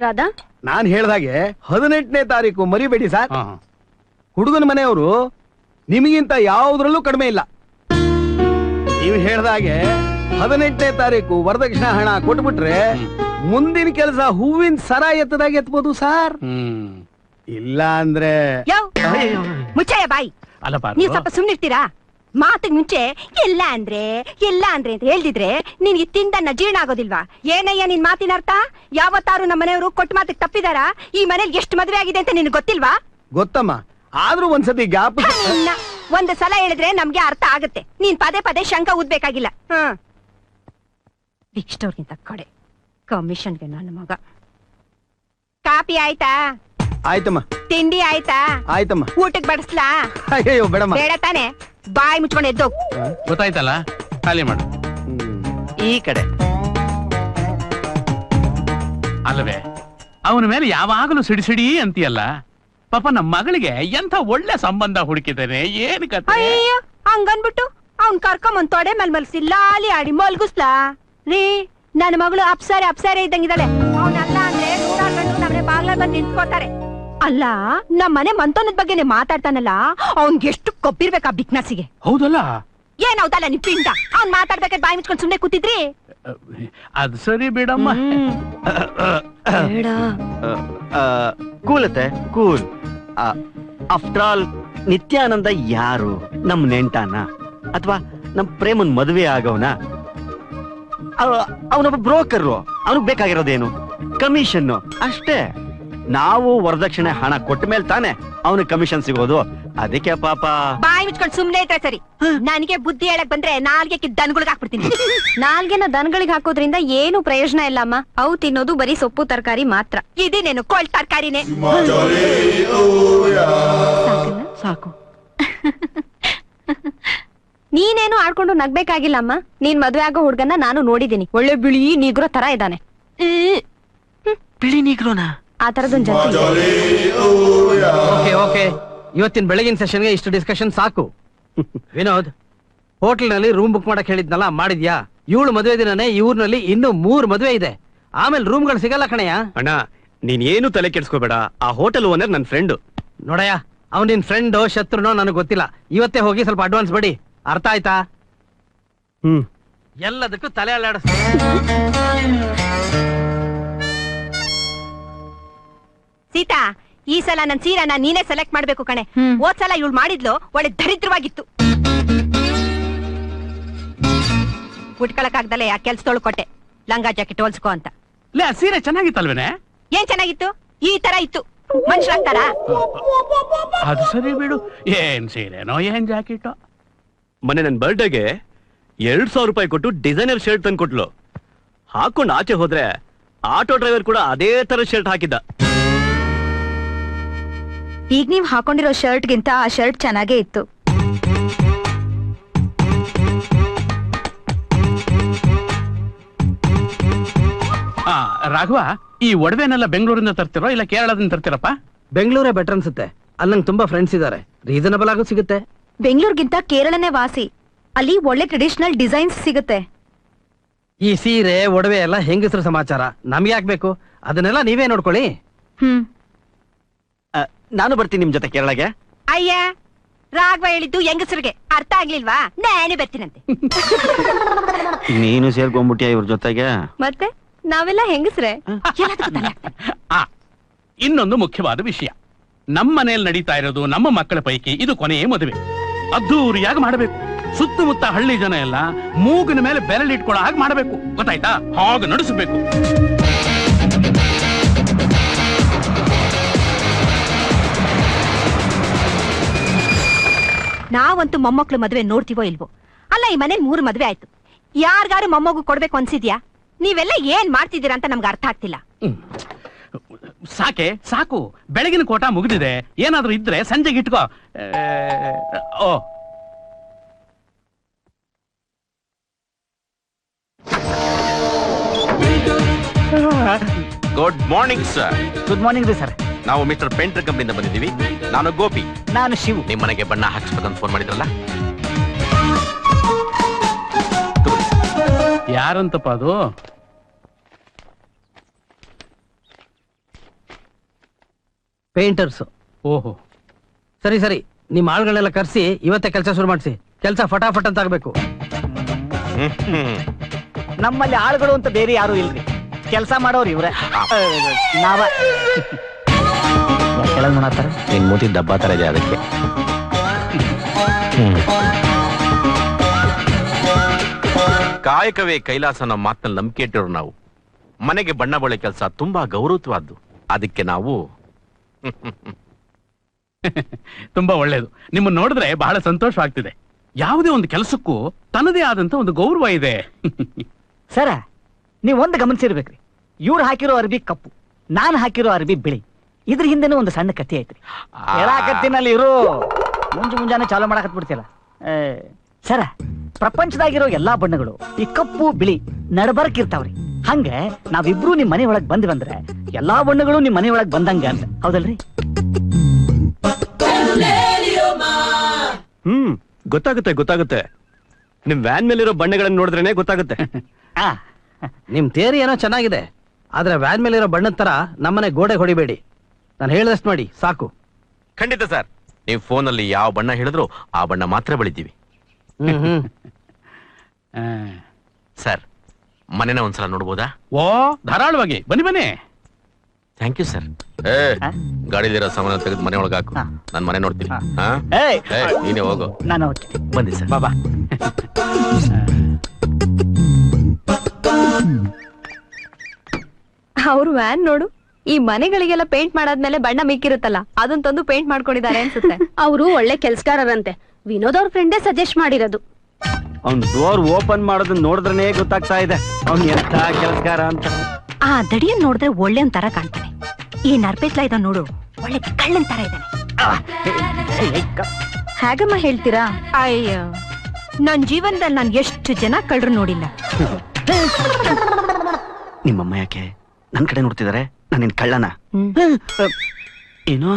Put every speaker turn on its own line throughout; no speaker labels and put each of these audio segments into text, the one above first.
ರಾಧಾ?
ನಾನ್ ಹೇಳ್ದಾಗೆ ಹದಿನೆಂಟನೇ ತಾರೀಕು ಮರಿಬೇಡಿ ಸರ್. ಹುಡುಗನ ಮನೆಯವರು ನಿಮಗಿಂತ ಯಾವುದ್ರಲ್ಲೂ ಕಡಿಮೆ ಇಲ್ಲ. ನೀವು ಹೇಳ್ದಾಗೆ ಹದಿನೆಂಟನೇ ತಾರೀಕು ವರದಕ್ಷಿಣ ಹಣ ಕೊಟ್ಬಿಟ್ರೆ ಮುಂದಿನ ಕೆಲಸ ಹೂವಿನ ಸರ ಎತ್ತದಾಗ ಎತ್ಬೋದು ಸರ್.
ಹ್ಮ್.
ಇಲ್ಲ ಅಂದ್ರೆ
ಮುಚ್ಚಾಯ ಬಾಯಿ.
ಅಲ್ಲಪ್ಪ
ನೀವು ಸ್ವಲ್ಪ ಸುಮ್ನಿರ್ತೀರಾ? ಮಾತಿಗೆ ಮುಂಚೆ ಎಲ್ಲ ಅಂದ್ರೆ ಎಲ್ಲ ಅಂದ್ರೆ ಅಂತ ಹೇಳ್ದಿದ್ರೆ ನಿನ್ಗೆ ತಿಂದನ್ನ ಜೀರ್ಣ ಆಗೋದಿಲ್ವಾ? ಏನಯ್ಯ ನಿನ್ ಮಾತಿನ ಅರ್ಥ? ಯಾವತ್ತಾರು ನಮ್ಮ ಮನೆಯವರು ಕೊಟ್ಟ ಮಾತಿಗೆ ತಪ್ಪಿದಾರ? ಈ ಮನೇಲಿ ಎಷ್ಟು ಮದುವೆ ಆಗಿದೆ ಅಂತ ನಿನ್ಗೆ ಗೊತ್ತಿಲ್ವಾ?
ಗೊತ್ತಮ್ಮ. ಆದ್ರೂ ಒಂದ್ಸತಿ ಗ್ಯಾಪ್
ಒಂದ್ ನಿನ್ನ ಒಂದು ಸಲ ಹೇಳಿದ್ರೆ ನಮ್ಗೆ ಅರ್ಥ ಆಗುತ್ತೆ. ನೀನ್ ಪದೇ ಪದೇ ಶಂಕ ಊದ್ಬೇಕಾಗಿಲ್ಲ. ಹ್ಮ್ ಬಿಗ್ ಸ್ಟೋರ್ಗಿಂತ ಕಡೆ ಕಮಿಷನ್ಗೆ ನನ್ನ ಮಗ. ಕಾಪಿ ಆಯ್ತಾ?
ಆಯ್ತಮ್ಮ.
ತಿಂಡಿ ಆಯ್ತಾ?
ಆಯ್ತಮ್ಮ.
ಊಟಕ್ಕೆ ಬಡಿಸ್ಲಾ?
ಅಯ್ಯೋ ಬೇಡಮ್ಮ.
ಬೇಡ ತಾನೆ. ಬಾಯಿ ಮುಚ್ಕೊಂಡು ಎದ್ದು.
ಗೊತ್ತಾಯ್ತಲ್ಲ? ಖಾಲಿ ಮಾಡು.
ಈ ಕಡೆ.
ಅಲ್ಲವೇ ಅವನ ಮೇಲೆ ಯಾವಾಗಲೂ ಸಿಡಿ ಸಿಡಿ ಅಂತೀಯಲ್ಲ? ಪಾಪ ನಮ್ಮ ಮಗಳಿಗೆ ಎಂತ ಒಳ್ಳೆ ಸಂಬಂಧ ಹುಡುಕಿದ್ದಾನೆ ಏನ್ ಕತೆ?
ಅಯ್ಯ ಹಂಗನ್ಬಿಟ್ಟು ಅವ್ನ್ ಕರ್ಕೊಂಬಂದ್ ತೊಡೆ ಮೇಲೆ ಮಲ್ಸಿ ಲಾಲಿ ಆಡಿ ಮಲ್ಗುಸ್ಲಾ? ರೀ ನನ್ನ ಮಗಳು ಅಪ್ಸಾರೆ ಅಪ್ಸಾರೆ ಇದ್ದಂಗಿದ್ದಾಳೆ. ಅವನಲ್ಲ ಅಂದ್ರೆ ನಮ್ಮನೆ ಬಾಗ್ಲ ಬಂದು ನಿಂತ್ಕೋತಾರೆ. ಅಲ್ಲ ನಮ್ ಮನೆ ಮಂತನದ ಬಗ್ಗೆನೆ ಮಾತಾಡ್ತಾನಲ್ಲ ಅವ್ನ್ಗೆ ಎಷ್ಟು ಕೊಬ್ಬಿರ್ಬೇಕ ಬಿಕ್ನಸಿಗೆ
ಹೌದಲ್ಲ?
ಏನೌದಲ್ಲ ನಿನ್ ಪಿಂಡ ಅವ್ನ್ ಮಾತಾಡ್ಬೇಕಾದ್ರೆ ಬಾಯಿ ಮುಚ್ಕೊಂಡ್ ಸುಮ್ನೆ ಕೂತಿದ್ರಿ?
ಅದ್ ಸರಿ ಬಿಡಮ್ಮ.
ಬೇಡ.
ಕೂಲತೆ ಕೂಲ್. ಆಫ್ಟರ್ ಆಲ್ ನಿತ್ಯಾನಂದ ಯಾರು? ನಮ್ ನೆಂಟಾನ? ಅಥವಾ ನಮ್ ಪ್ರೇಮನ್ ಮದುವೆ ಆಗವನ? ಅವನೊಬ್ಬ ಬ್ರೋಕರ್. ಅವನಿಗೆ ಬೇಕಾಗಿರೋದೇನು? ಕಮಿಷನ್ ಅಷ್ಟೇ. ನಾವು ವರದಕ್ಷಿಣೆ ಹಣ ಕೊಟ್ಟ ಮೇಲೆ ತಾನೆ ಅವನಿಗೆ ಕಮಿಷನ್ ಸಿಗೋದು. ಅದಕ್ಕೆ ಪಾಪ.
ಬಾಯಿ ಮುಚ್ಕೊಂಡು ಸುಮ್ನೆ ಐತೆ ಸರಿ. ನನಗೆ ಬುದ್ಧಿ ಹೇಳಕ್ ಬಂದ್ರೆ ನಾಲ್ಗೆ ದನಗಳಿಗೆ ಹಾಕ್ಬಿಡ್ತೀನಿ.
ನಾಲ್ಗೆನ ದನಗಳಿಗೆ ಹಾಕೋದ್ರಿಂದ ಏನು ಪ್ರಯೋಜನ ಇಲ್ಲಮ್ಮ. ಅವು ತಿನ್ನೋದು ಬರೀ ಸೊಪ್ಪು ತರಕಾರಿ ಮಾತ್ರ.
ಇದೇನೇನು ಕೋಳ್ ತರಕಾರಿನೇ?
ಸಾಕು.
ನೀನೇನು ಆಡ್ಕೊಂಡು ನಗ್ಬೇಕಾಗಿಲ್ಲಮ್ಮ. ನೀನ್ ಮದ್ವೆ ಆಗೋ ಹುಡ್ಗನ್ನ ನಾನು ನೋಡಿದೀನಿ ಒಳ್ಳೆ ಬಿಳಿ ನೀಗ್ರೋ ತರ ಇದ್ದಾನೆ.
ಬಿಳಿ ನೀಗ್ರೋನಾ?
ಆ ತರದೊಂದ್
ಓಕೆ ಓಕೆ. ಇವತ್ತಿನ ಬೆಳಗಿನ ಸೆಷನ್ಗೆ ಇಷ್ಟು ಡಿಸ್ಕಷನ್ ಸಾಕು. ವಿನೋದ್ ಹೋಟೆಲ್ನಲ್ಲಿ ರೂಮ್ ಬುಕ್ ಮಾಡಕ್ ಹೇಳಿದ್ನಲ್ಲ ಮಾಡಿದ್ಯಾ? ಇವಳು ಮದುವೆ ದಿನನೇ ಈ ಊರ್ನಲ್ಲಿ ಇನ್ನು ಮೂರ್ ಮದುವೆ ಇದೆ. ಆಮೇಲೆ ರೂಮ್ಗಳು ಸಿಗಲ್ಲ ಕಣಯ್ಯ.
ಅಣ್ಣ ನೀನ್ ಏನು ತಲೆ ಕೆಡ್ಸ್ಕೋಬೇಡ. ಆ ಹೋಟೆಲ್ ಓನರ್ ನನ್ ಫ್ರೆಂಡ್
ನೋಡಯ್ಯ ಅವ್ನ ನಿನ್ ಫ್ರೆಂಡ್ ಶತ್ರುನೋ ನನಗೆ ಗೊತ್ತಿಲ್ಲ. ಇವತ್ತೇ ಹೋಗಿ ಸ್ವಲ್ಪ ಅಡ್ವಾನ್ಸ್ ಬಡಿ. ಅರ್ಥ ಆಯ್ತಾ?
ಹ್ಮ್.
ಎಲ್ಲದಕ್ಕೂ ತಲೆ ಅಲ್ಲಾಡಿಸ್
ಸೀತಾ ಈ ಸಲ ನನ್ ಸೀರೆನ ನೀನೇ ಸೆಲೆಕ್ಟ್ ಮಾಡ್ಬೇಕು ಕಣೆ.
ಹ್ಮ್.
ಹೋದ್ ಸಲ ಇವಳು ಮಾಡಿದ್ಲು ಒಳ್ಳೆ ದರಿದ್ರವಾಗಿತ್ತು. ಉಟ್ಕೊಳಕ್ಕಾಗ್ದಲೆ ಯಾಕೆ ಕೆಲ್ಸದೊಳು ಕೊಟ್ಟೆ. ಲಂಗ ಜಾಕೆಟ್ ಹೊಲ್ಸ್ಕೊ ಅಂತ.
ಲೇ ಆ ಸೀರೆ ಚೆನ್ನಾಗಿತ್ತಲ್ವೇನೆ?
ಏನ್ ಚೆನ್ನಾಗಿತ್ತು? ಈ ತರ ಇತ್ತು. ಮನುಷ್ಯರಾಗ್ತಾರ?
ಅದು ಸರಿ ಬಿಡು. ಏನ್ ಸೀರೆನೋ ಏನ್ ಜಾಕೆಟ್?
ಮೊನ್ನೆ ನನ್ ಬರ್ಡೇಗೆ ಎರಡ್ ಸಾವಿರ ರೂಪಾಯಿ ಕೊಟ್ಟು ಡಿಸೈನರ್ ಶರ್ಟ್ ತಂದು ಕೊಟ್ಲು ಹಾಕೊಂಡು ಆಚೆ ಹೋದ್ರೆ ಆಟೋ ಡ್ರೈವರ್ ಕೂಡ ಅದೇ ತರ ಶರ್ಟ್ ಹಾಕಿದ್ದ.
ಈಗ ನೀವು ಹಾಕೊಂಡಿರೋ ಶರ್ಟ್ ಗಿಂತ ಆ ಶರ್ಟ್ ಚೆನ್ನಾಗೇ ಇತ್ತು.
ಆ ರಾಘವ ಈ ಒಡವೆನೆಲ್ಲ ಬೆಂಗಳೂರಿಂದ ತರ್ತಿರೋ ಇಲ್ಲ ಕೇರಳದಿಂದ ತರ್ತಿರಪ್ಪ?
ಬೆಂಗಳೂರೇ ಬೆಟರ್ ಅನ್ಸುತ್ತೆ. ಅಲ್ಲಿ ನಂಗೆ ತುಂಬಾ ಫ್ರೆಂಡ್ಸ್ ಇದಾರೆ. ರೀಸನಬಲ್ ಆಗೋ ಸಿಗುತ್ತೆ.
ಬೆಂಗಳೂರಿಗಿಂತ ಕೇರಳನೇ ವಾಸಿ. ಅಲ್ಲಿ ಒಳ್ಳೆ ಟ್ರೆಡಿಷನಲ್ ಡಿಸೈನ್ಸ್ ಸಿಗುತ್ತೆ.
ಈ ಸೀರೆ ಒಡವೆ ಎಲ್ಲ ಹೆಂಗಸರು ಸಮಾಚಾರ. ನಮ್ಗೆ ಯಾಕೆ ಅದನ್ನೆಲ್ಲ ನೀವೇ ನೋಡ್ಕೊಳ್ಳಿ.
ಹ್ಮ್.
ನಾನು ಬರ್ತೀನಿ ನಿಮ್ ಜೊತೆ ಕೇರಳಗೆ.
ಅಯ್ಯ ರಾಘವ ಹೇಳಿದ್ದು ಹೆಂಗಸರಿಗೆ ಅರ್ಥ ಆಗ್ಲಿಲ್ವಾ? ನಾನೇ ಬರ್ತೀನಂತೆ.
ನೀನು ಸೇರ್ಕೊಂಡ್ಬಿಟ್ಟಿಯ ಇವ್ರ ಜೊತೆಗೆ?
ಮತ್ತೆ ನಾವೆಲ್ಲ ಹೆಂಗಸ್ರೆ.
ಆ ಇನ್ನೊಂದು ಮುಖ್ಯವಾದ ವಿಷಯ. ನಮ್ಮ ಮನೆಯಲ್ಲಿ ನಡೀತಾ ಇರೋದು ನಮ್ಮ ಮಕ್ಕಳ ಪೈಕಿ ಇದು ಕೊನೆಯೇ ಮದುವೆ. ಅದ್ದೂರಿಯಾಗಿ ಮಾಡಬೇಕು. ಸುತ್ತಮುತ್ತ ಹಳ್ಳಿ ಜನ ಎಲ್ಲ ಮೂಗಿನ ಮೇಲೆ ಬೆರಳಿಟ್ಕೊಳ್ಳೋ ಹಾಗೆ ಮಾಡಬೇಕು. ಗೊತ್ತಾಯ್ತಾ? ಹಾಗೆ ನಡೆಸಬೇಕು.
ನಾವಂತೂ ಮೊಮ್ಮಕ್ಳು ಮದ್ವೆ ನೋಡ್ತೀವೋ ಇಲ್ವೋ? ಅಲ್ಲ ಈ ಮನೇಲಿ ಮೂರು ಮದ್ವೆ ಆಯ್ತು. ಯಾರ್ಗಾರು ಮೊಮ್ಮಗು ಕೊಡ್ಬೇಕು ಅನ್ಸಿದ್ಯಾ? ನೀವೆಲ್ಲ ಏನ್ ಮಾಡ್ತಿದ್ದೀರಾ ಅಂತ ನಮ್ಗೆ ಅರ್ಥ ಆಗ್ತಿಲ್ಲ.
ಸಾಕೆ ಸಾಕು. ಬೆಳಗಿನ ಕೋಟ ಮುಗಿದಿದೆ. ಏನಾದ್ರೂ ಇದ್ರೆ ಸಂಜೆಗೆ ಇಟ್ಕೋ. ಓ.
Good morning sir
good morning ರೀ ಸರ್
ನಾವು ಮಿಸ್ಟರ್ ಪೇಂಟರ್ ಕಂಪನಿಯಿಂದ ಬಂದಿದ್ದೀವಿ. ನಾನು ಗೋಪಿ.
ನಾನು ಶಿವ್.
ನಿಮ್ಮ ಮನೆಗೆ ಬಣ್ಣ ಹಾಕ್ಸ್ಬೇಕಂತ ಫೋನ್ ಮಾಡಿದ್ರಲ್ಲ?
ಯಾರಂತಪ್ಪ ಅದು?
ಪೇಂಟರ್ಸ್.
ಓಹೋ.
ಸರಿ ಸರಿ. ನಿಮ್ಮ ಆಳುಗಳನ್ನೆಲ್ಲ ಕರೆಸಿ ಇವತ್ತೇ ಕೆಲಸ ಶುರು ಮಾಡಿಸಿ. ಕೆಲಸ ಫಟಾಫಟ್ ಅಂತ ಆಗ್ಬೇಕು.
ನಮ್ಮಲ್ಲಿ ಆಳುಗಳು ಅಂತ ಬೇರೆ ಯಾರು ಇಲ್ರಿ. ಕೆಲಸ ಮಾಡೋರು ಇವ್ರೆ. ನಾವ. ಕೆಳಗ್ ಮಾಡತ್ತಾರ
ನಿನ್ ಮೂತಿ ದಬ್ಬಾ ತರ ಇದೆ ಅದಕ್ಕೆ. ಕಾಯಕವೇ ಕೈಲಾಸ ಅನ್ನೋ ಮಾತನ್ನ ನಂಬಿಕೆ ಇಟ್ಟಿರೋ ನಾವು. ಮನೆಗೆ ಬಣ್ಣ ಬಳೆ ಕೆಲಸ ತುಂಬಾ ಗೌರವತ್ವಾದ್ದು ಅದಕ್ಕೆ ನಾವು
ತುಂಬಾ ಒಳ್ಳೇದು. ನಿಮ್ಮ ನೋಡಿದ್ರೆ ಬಹಳ ಸಂತೋಷವಾಗ್ತಿದೆ. ಯಾವುದೇ ಒಂದು ಕೆಲಸಕ್ಕೂ ತನ್ನದೇ ಆದಂತ ಒಂದು ಗೌರವ ಇದೆ.
ಸರ ನೀವ್ ಒಂದ್ ಗಮನಿಸಿರ್ಬೇಕ್ರಿ. ಇವ್ರು ಹಾಕಿರೋ ಅರ್ಬಿ ಕಪ್ಪು ನಾನು ಹಾಕಿರೋ ಅರ್ಬಿ ಬಿಳಿ. ಇದ್ರ ಹಿಂದೆನೂ ಒಂದು ಸಣ್ಣ ಕಥೆ ಐತ್ರಿ. ಕತ್ತಿನಲ್ಲಿ ಇರು. ಮುಂಜು ಮುಂಜಾನೆ ಚಾಲು ಮಾಡಾಕತ್ ಏ ಸರ ಪ್ರಪಂಚದಾಗಿರೋ ಎಲ್ಲಾ ಬಣ್ಣಗಳು ಈ ಕಪ್ಪು ಬಿಳಿ ನಡಬರ್ಕ್ ಇರ್ತಾವ್ರಿ ಹಂಗ ನಾವಿಬ್ರು ನಿಮ್ ಮನೆ ಒಳಗ್ ಬಂದ್ವಂದ್ರೆ ಎಲ್ಲಾ ಬಣ್ಣಗಳು ನಿಮ್ ಮನೆ ಒಳಗ್ ಬಂದಂಗ ಅಂತ. ಹೌದಲ್ರಿ?
ಹ್ಮ್ ಗೊತ್ತಾಗುತ್ತೆ ಗೊತ್ತಾಗುತ್ತೆ. ನಿಮ್ ವ್ಯಾನ್ ಮೇಲಿರೋ ಬಣ್ಣಗಳನ್ನ ನೋಡಿದ್ರೇನೆ ಗೊತ್ತಾಗುತ್ತೆ.
ಆ.
ನಿಮ್ ತೇರಿ ಏನೋ ಚೆನ್ನಾಗಿದೆ. ಆದ್ರೆ ವ್ಯಾನ್ ಮೇಲಿರೋ ಬಣ್ಣದ ತರ ನಮ್ಮನೆ ಗೋಡೆ ಹೊಡಿಬೇಡಿ. ನಾನು ಹೇಳಿದಷ್ಟು ಮಾಡಿ ಸಾಕು.
ಖಂಡಿತ ಸರ್. ನೀವು ಫೋನಲ್ಲಿ ಯಾವ ಬಣ್ಣ ಹೇಳಿದ್ರು ಆ ಬಣ್ಣ ಮಾತ್ರ ಬೆಳಿತೀವಿ.
ಹ್ಮ್ ಹ್ಮ್.
ಆ,
ಸರ್ ಮನೆನ ಒಂದ್ಸಲ ನೋಡ್ಬೋದಾ?
ಓ ಧಾರಾಳವಾಗಿ. ಬನ್ನಿ ಬನ್ನಿ.
Thank you sir. ಏ
ಹಾ?
ಗಾಡಿಲಿರೋ ಸಾಮಾನು ತೆಗೆದು ಮನೆ ಒಳಗೆ ಹಾಕು.
ಹಾ.
ನಾನು ಮನೆ ನೋಡ್ತೀನಿ.
ಹಾ.
ಹಾ?
ಏಯ್
ಏ ನೀನೇ ಹೋಗು.
ನಾನು ಓಕೆ
ಬಂದಿ ಸರ್.
ಬಾಬಾ.
ಅವ್ರ ವ್ಯಾನ್ ನೋಡು. ಈ ಮನೆಗಳಿಗೆಲ್ಲ ಪೇಂಟ್ ಮಾಡಾದ್ಮೇಲೆ ಬಣ್ಣ ಮಿಕ್ಕಿರುತ್ತಲ್ಲ ಅದನ್ನ ತಂದು ಪೇಂಟ್ ಮಾಡ್ಕೊಂಡಿದ್ದಾರೆ ಅನ್ಸುತ್ತೆ.
ಅವರು ಒಳ್ಳೆ ಕೆಲ್ಸಗಾರರಂತೆ. ವಿನೋದ್ ಅವ್ರ ಫ್ರೆಂಡೇ ಸಜೆಸ್ಟ್ ಮಾಡಿರೋದು.
ಅವ್ನ್ ಡೋರ್ ಓಪನ್ ಮಾಡೋದನ್ನ ನೋಡಿದ್ರೆ ಗೊತ್ತಾಗ್ತಾ ಇದೆ. ಅವ್ನ್ ಎಂತ ಕೆಲಸಗಾರ ಅಂತ.
ಆ ದಡಿಯನ್ ನೋಡಿದ್ರೆ ಒಳ್ಳೆ ತರ ಕಾಣ್ತಾನೆ. ಈ ನರ್ಪೇತ್ಲ ಇದ ನೋಡು ಒಳ್ಳೆ ಕಳ್ಳನ್ ತರ ಇದ್ದಾನೆ
ಹೇಗಮ್ಮ ಹೇಳ್ತೀರಾ?
ಅಯ್ಯೋ ನನ್ ಜೀವನದಲ್ಲಿ ನಾನು ಎಷ್ಟು ಜನ ಕಳ್ಳರು ನೋಡಿಲ್ಲ.
ನಿಮ್ಮಮ್ಮ ಯಾಕೆ? ನನ್ ಕಡೆ ನೋಡ್ತಿದಾರೆ? ನಾನು ನಿನ್ ಕಳ್ಳನ. ಏನೋ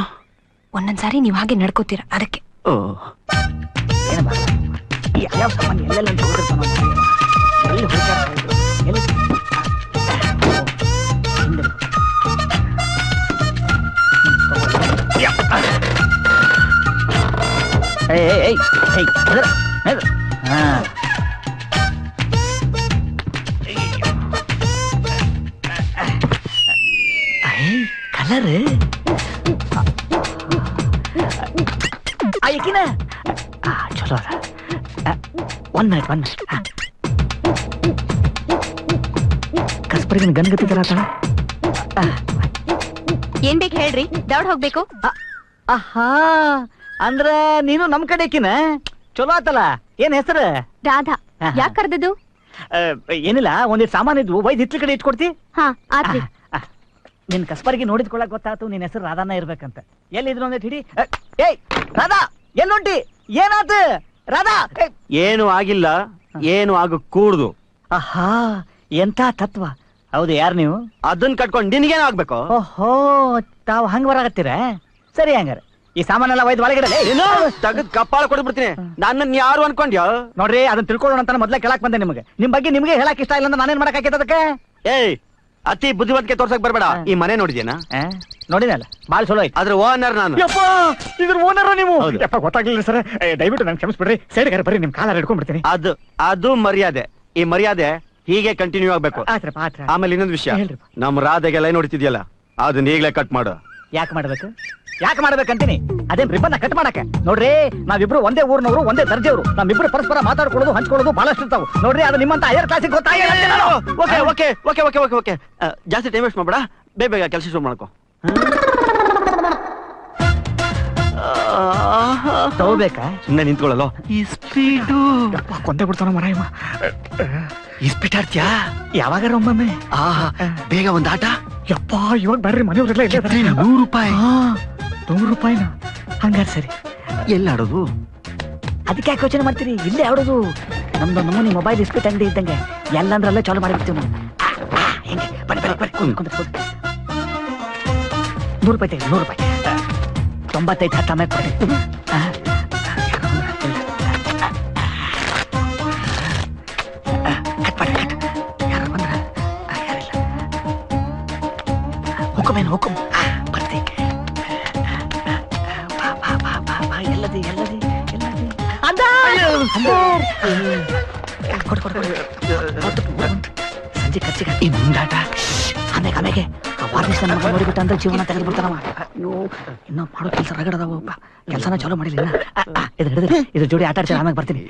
ಒಂದೊಂದ್ಸಾರಿ ನೀವ್ ಹಾಗೆ ನಡ್ಕೋತೀರ ಅದಕ್ಕೆ
ಓ ಯಾವ ಸಾಮಾನು ಎಲ್ಲೆಲ್ಲ. ಎಲ್ಲಿ? ಎಲ್ಲಿ? ಏಯ್ ಏಯ್ ಏಯ್. ಹಾ. ಆ ಚಲೋ ಅದ. ಒನ್ ಮಿನಿಟ್ ಒನ್ ಮಿನಿಟ್ ಕಸ್ಪರಿಗಿನ ಗನ್ಗತಿ ತರ ಆತಳ
ಏನ್ ಬೇಕು ಹೇಳ್ರಿ? ದೌಡ್ ಹೋಗ್ಬೇಕು.
ಆಹಾ. ಅಂದ್ರ ನೀನು ನಮ್ ಕಡೆಕಿನ? ಚಲೋ ಆತಲ್ಲ. ಏನ್ ಹೆಸರು?
ರಾಧಾ. ಯಾಕ ಕರ್ದದು
ಏನಿಲ್ಲ ಒಂದಿ ಸಾಮಾನ್ ಇದ್ವು. ವೈದ್ ಹಿತ್ಲ ಕಡೆ ಇಟ್ಕೊಡ್ತಿ.
ಹಾ ಆತ್ರಿ.
ನಿನ್ ಕಸ್ಬರ್ಗಿ ನೋಡಿದ್ಕೊಳ್ಳಕ್ ಗೊತ್ತಾತು ನಿನ್ ಹೆಸರು ರಾಧಾನ ಇರ್ಬೇಕಂತ. ಎಲ್ಲಿದ್ರು ಅಂದ್ರೆ ಹಿಡಿ. ಅ, ಏಯ್ ರಾಧಾ ಎಲ್ಲೊಂಟಿ? ಏನಾತು? ರಾಧಾ ಏಯ್.
ಏನು ಆಗಿಲ್ಲ ಏನು ಆಗ ಕೂಡ್ದು.
ಆಹಾ ಎಂತ ತತ್ವ. ಹೌದು ಯಾರು ನೀವು?
ಅದನ್ನ ಕಟ್ಕೊಂಡು ನಿನ್ಗೇನು ಆಗ್ಬೇಕು?
ಓಹೋ ತಾವು ಹಂಗ ಬರಾಕತ್ತೀರ ಸರಿ ಹಂಗಾರ. ಈ ಸಾಮಾನೆಲ್ಲ ಒಯ್ದು
ಒಳಗಡೆ ತಗದ್ ಕಪ್ಪಾಳ ಕೊಡ್ಬಿಡ್ತೀನಿ ನನ್ನ ಯಾರು ಅನ್ಕೊಂಡ್ಯ?
ನೋಡ್ರಿ ಅದನ್ನ ತಿಳ್ಕೊಳ್ಳೋಣ ಅಂತ ಮೊದ್ಲೇ ಕೇಳಕ್ ಬಂದೆ ನಿಮಗೆ. ನಿಮ್ ಬಗ್ಗೆ ನಿಮ್ಗೆ ಹೇಳಕ್ ಇಷ್ಟ ಇಲ್ಲ ಅಂತ ನಾನೇನ್ ಮಾಡಕ್ ಅದಕ್ಕೆ?
ಏಯ್ ಅತಿ ಬುದ್ಧಿವಂತಿಕೆ ತೋರ್ಸಕ್ ಬರ್ಬೇಡ. ಈ ಮನೆ ನೋಡಿದ್ಯೇನಾ?
ನೋಡಿದಲ್ಲ ನೋಡಿನಲ್ಲ ಬಾಳ್ ಚಲೋ ಆಯ್ತು.
ಅದ್ರ ಓನರ್ ನಾನು.
ಯಪ್ಪ ಇದ್ರ ಓನರ್ ನೀವು.
ಹೌದು.
ಯಪ್ಪ ಗೊತ್ತಾಗ್ಲಿಲ್ಲ ಸರ್. ದಯವಿಟ್ಟು ನಂಗೆ ಕ್ಷಮಿಸ್ಬಿಡ್ರಿ. ಸೈಡ್ಗಾರ ಬರ್ರಿ ನಿಮ್ ಕಾಲ ಹಿಡ್ಕೊಂಡ್ಬಿಡ್ತೀನಿ.
ಅದು ಅದು ಮರ್ಯಾದೆ. ಈ ಮರ್ಯಾದೆ ಹೀಗೆ ಕಂಟಿನ್ಯೂ ಆಗ್ಬೇಕು.
ಆತ್ರಪ್ಪ ಆತ್ರ.
ಆಮೇಲೆ ಇನ್ನೊಂದು ವಿಷಯ.
ಹೇಳ್ರಿ.
ನಮ್ ರಾಧೆಗೆಲ್ಲ ನೋಡ್ತಿದ್ಯಲ್ಲ ಅದನ್ನ ಈಗ್ಲೇ ಕಟ್ ಮಾಡು.
ಯಾಕೆ ಮಾಡ್ಬೇಕು? ಯಾಕೆ ಮಾಡ್ಬೇಕಂತೀನಿ? ಅದೇನ್ ರಿಬ್ಬನ್ನ ಕಟ್ ಮಾಡಕ್ಕೆ? ನೋಡ್ರಿ ನಾವಿಬ್ರು ಒಂದೇ ಊರ್ನವರು ಒಂದೇ ದರ್ಜೆಯವರು. ನಮ್ಮಿಬ್ರು ಪರಸ್ಪರ ಮಾತಾಡ್ಕೊಳ್ಳೋದು ಹಂಚ್ಕೊಳ್ಳೋದು ಬಹಳಷ್ಟು ಇರ್ತಾವ. ನೋಡ್ರಿ ಅದು ನಿಮ್ಮಂತ ಹೈಯರ್ ಕ್ಲಾಸಿಗೆ ಗೊತ್ತಾಗಿಲ್ಲ
okay okay okay okay okay okay. ಜಾಸ್ತಿ ಟೈಮ್ ವೇಸ್ಟ್ ಮಾಡ್ಬೇಡ. ಬೇಗ ಬೇಗ ಕೆಲಸ ಶುರು ಮಾಡ್ಕೋ.
ತಗೋಬೇಕಾ?
ಸುಮ್ಮನೆ ನಿಂತ್ಕೊಳ್ಳಲ್ಲ
ಈ ಸ್ಪೀಡು ಕೊಂದೆ ಬಿಡ್ತಾನ ಮರಾಯಮ್ಮ.
ಇಸ್ಪಿಟಾಡ್ತ್ಯಾ
ಯಾವಾಗಾರ ಒಮ್ಮೊಮ್ಮೆ?
ಆಹಾ ಬೇಗ ಒಂದ್ ಆಟ.
ಯಪ್ಪ ಇವಾಗ ಬರ್ರಿ ಮನೆಯವರೆಲ್ಲ ಇಲ್ಲೇ
ನೂರು ರೂಪಾಯಿ.
ನೂರು ರೂಪಾಯಿನ ಹಂಗಾರ ಸರಿ
ಎಲ್ಲಿ ಆಡೋದು
ಅದಕ್ಕೆ ಯಾಕೆ ಯೋಚನೆ ಮಾಡ್ತೀರಿ ಇಲ್ಲೇ ಆಡೋದು ನಮ್ದು ನಮೂನಿ ಮೊಬೈಲ್ ಇಸ್ಪೀಟ್ ಅಂಗಡಿ ಇದ್ದಂಗೆ ಎಲ್ಲಂದ್ರಲ್ಲೇ ಚಾಲು ಮಾಡಿಬಿಡ್ತೀವಿ ನಾವು ಹೆಂಗೆ. ನೂರು ರೂಪಾಯಿ ತೆಗಿ ನೂರು ರೂಪಾಯಿ ತೊಂಬತ್ತೈದು ಹತ್ತು ಆಮೇಲೆ ಕೊಡಿ ಆ. ಆ, ಆಮೇಲೆ ಆ ವಾರ್ನಿಸ್ ನನ್ನ ಮಗ ನೋಡಿಬಿಟ್ಟ ಅಂದ್ರೆ ಜೀವನ ತೆಗೆದು ಬಿಡ್ತಾನವ ಅಯ್ಯೋ, ಇನ್ನೂ ಮಾಡೋ ಕೆಲಸ ರಗಡದವಪ್ಪ ಕೆಲಸನ ಚಲೋ ಮಾಡಿಲ್ಲ ಇದು ಹಿಡಿದ್ರಿ, ಇದ್ರ ಜೋಡಿ ಆಟ ಆಡ್ಸಿ ಆಮೇಲೆ ಬರ್ತೀನಿ.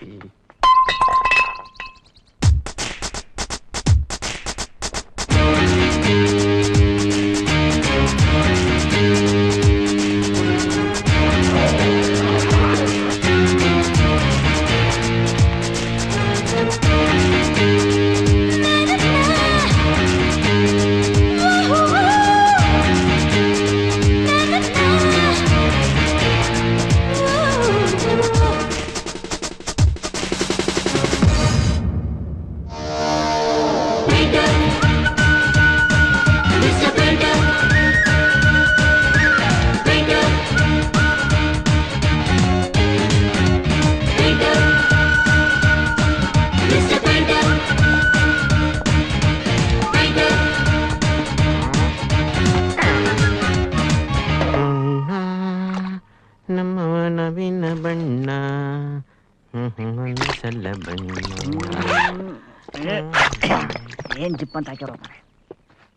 ಜಿಪ್ ಅಂತ.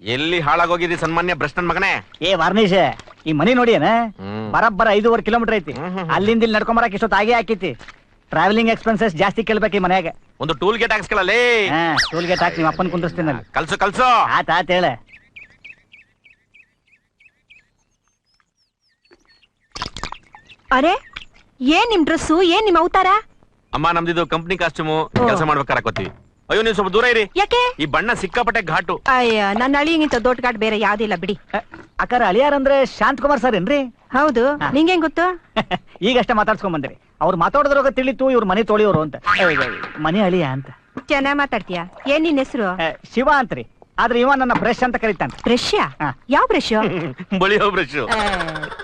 ಎಲ್ಲಿ ಹಾಳಾಗೋಗಿದೆ ಸನ್ಮಾನ್ಯ ಭ್ರಷ್ಟನ್ ಮಗನೇ?
ಏ ವಾರ್ನಿಶ್ ಈ ಮನಿ ನೋಡಿ ಏನ
ಹ್ಮ್.
ಬರಬ್ಬರ ಐದೂವರೆ ಕಿಲೋಮೀಟರ್ ಐತಿ.
ಹ್ಮ್, ಹ್ಮ್, ಹ್ಮ್.
ಅಲ್ಲಿಂದ ಇಲ್ಲಿ ನಡ್ಕೊಂಬರಕ್ ಇಷ್ಟೊತ್ತು ಆಗೇ ಹಾಕಿತಿ ಟ್ರಾವೆಲಿಂಗ್ ಎಕ್ಸ್ಪೆನ್ಸಸ್ ಜಾಸ್ತಿ ಕೇಳ್ಬೇಕು ಈ ಮನ್ಯಾಗ.
ಒಂದು ಟೂಲ್ ಗೇಟ್ ಹಾಕ್ಸ್ಕೊಳ್ಳಲಿ?
ಹಾ ಟೋಲ್ ಗೇಟ್ ಹಾಕಿ ನಿಮ್ಮ ಅಪ್ಪನ ಕುಂದಿರ್ತೀನಿ ಅಲ್ಲಿ.
ಕಲ್ಸು ಕಲ್ಸು
ಆತ ಆತ ಹೇಳ.
ಅರೆ ಏನ್ ನಿಮ್ ಡ್ರೆಸ್ಸು ಏನ್ ನಿಮ್ ಅವತಾರ?
ಅಮ್ಮ ನಮ್ದಿದು ಕಂಪ್ನಿ ಕಾಸ್ಟ್ಯೂಮ್ ಕೆಲಸ ಮಾಡ್ಬೇಕಾರೆ ಹಾಕೋತೀವಿ. ಅಯ್ಯೋ ನೀವು ಸ್ವಲ್ಪ ದೂರ ಇರಿ.
ಯಾಕೆ?
ಈ ಬಣ್ಣ ಸಿಕ್ಕಾಪಟ್ಟೆ ಘಾಟು.
ಅಯ್ಯ ನನ್ನ ಅಳಿಯಂಗಿಂತ ದೊಡ್ಡ ಘಾಟ್ ಬೇರೆ ಯಾವ್ದಿಲ್ಲ ಬಿಡಿ.
ಅಕ್ಕಾರ ಅಳಿಯಾರಂದ್ರೆ ಶಾಂತ್ ಕುಮಾರ್ ಸರ್ ಏನ್ರಿ?
ಹೌದು. ನಿಂಗೇನ್ ಗೊತ್ತು?
ಈಗಷ್ಟೇ ಮಾತಾಡ್ಸ್ಕೊಂಡ್ ಬಂದ್ರಿ. ಅವ್ರು ಮಾತಾಡೋದ್ರಾಗ ತಿಳಿತು ಇವ್ರ ಮನೆ ತೊಳಿಯೋರು ಅಂತ. ಅಯ್ಯೋ, ಮನೆ ಅಳಿಯ ಅಂತ.
ಚೆನ್ನಾಗ್ ಮಾತಾಡ್ತೀಯ? ಏನ್ ನಿನ್ ಹೆಸರು?
ಶಿವ ಅಂತ್ರಿ. ಆದ್ರೆ ಇವ ನನ್ನ ಬ್ರಷ್ ಅಂತ ಕರೀತಾನೆ.
ಬ್ರಷ್
ಹಾ.
ಯಾವ ಬ್ರಷ್
ಬಳಿಯೋ ಬ್ರಷ್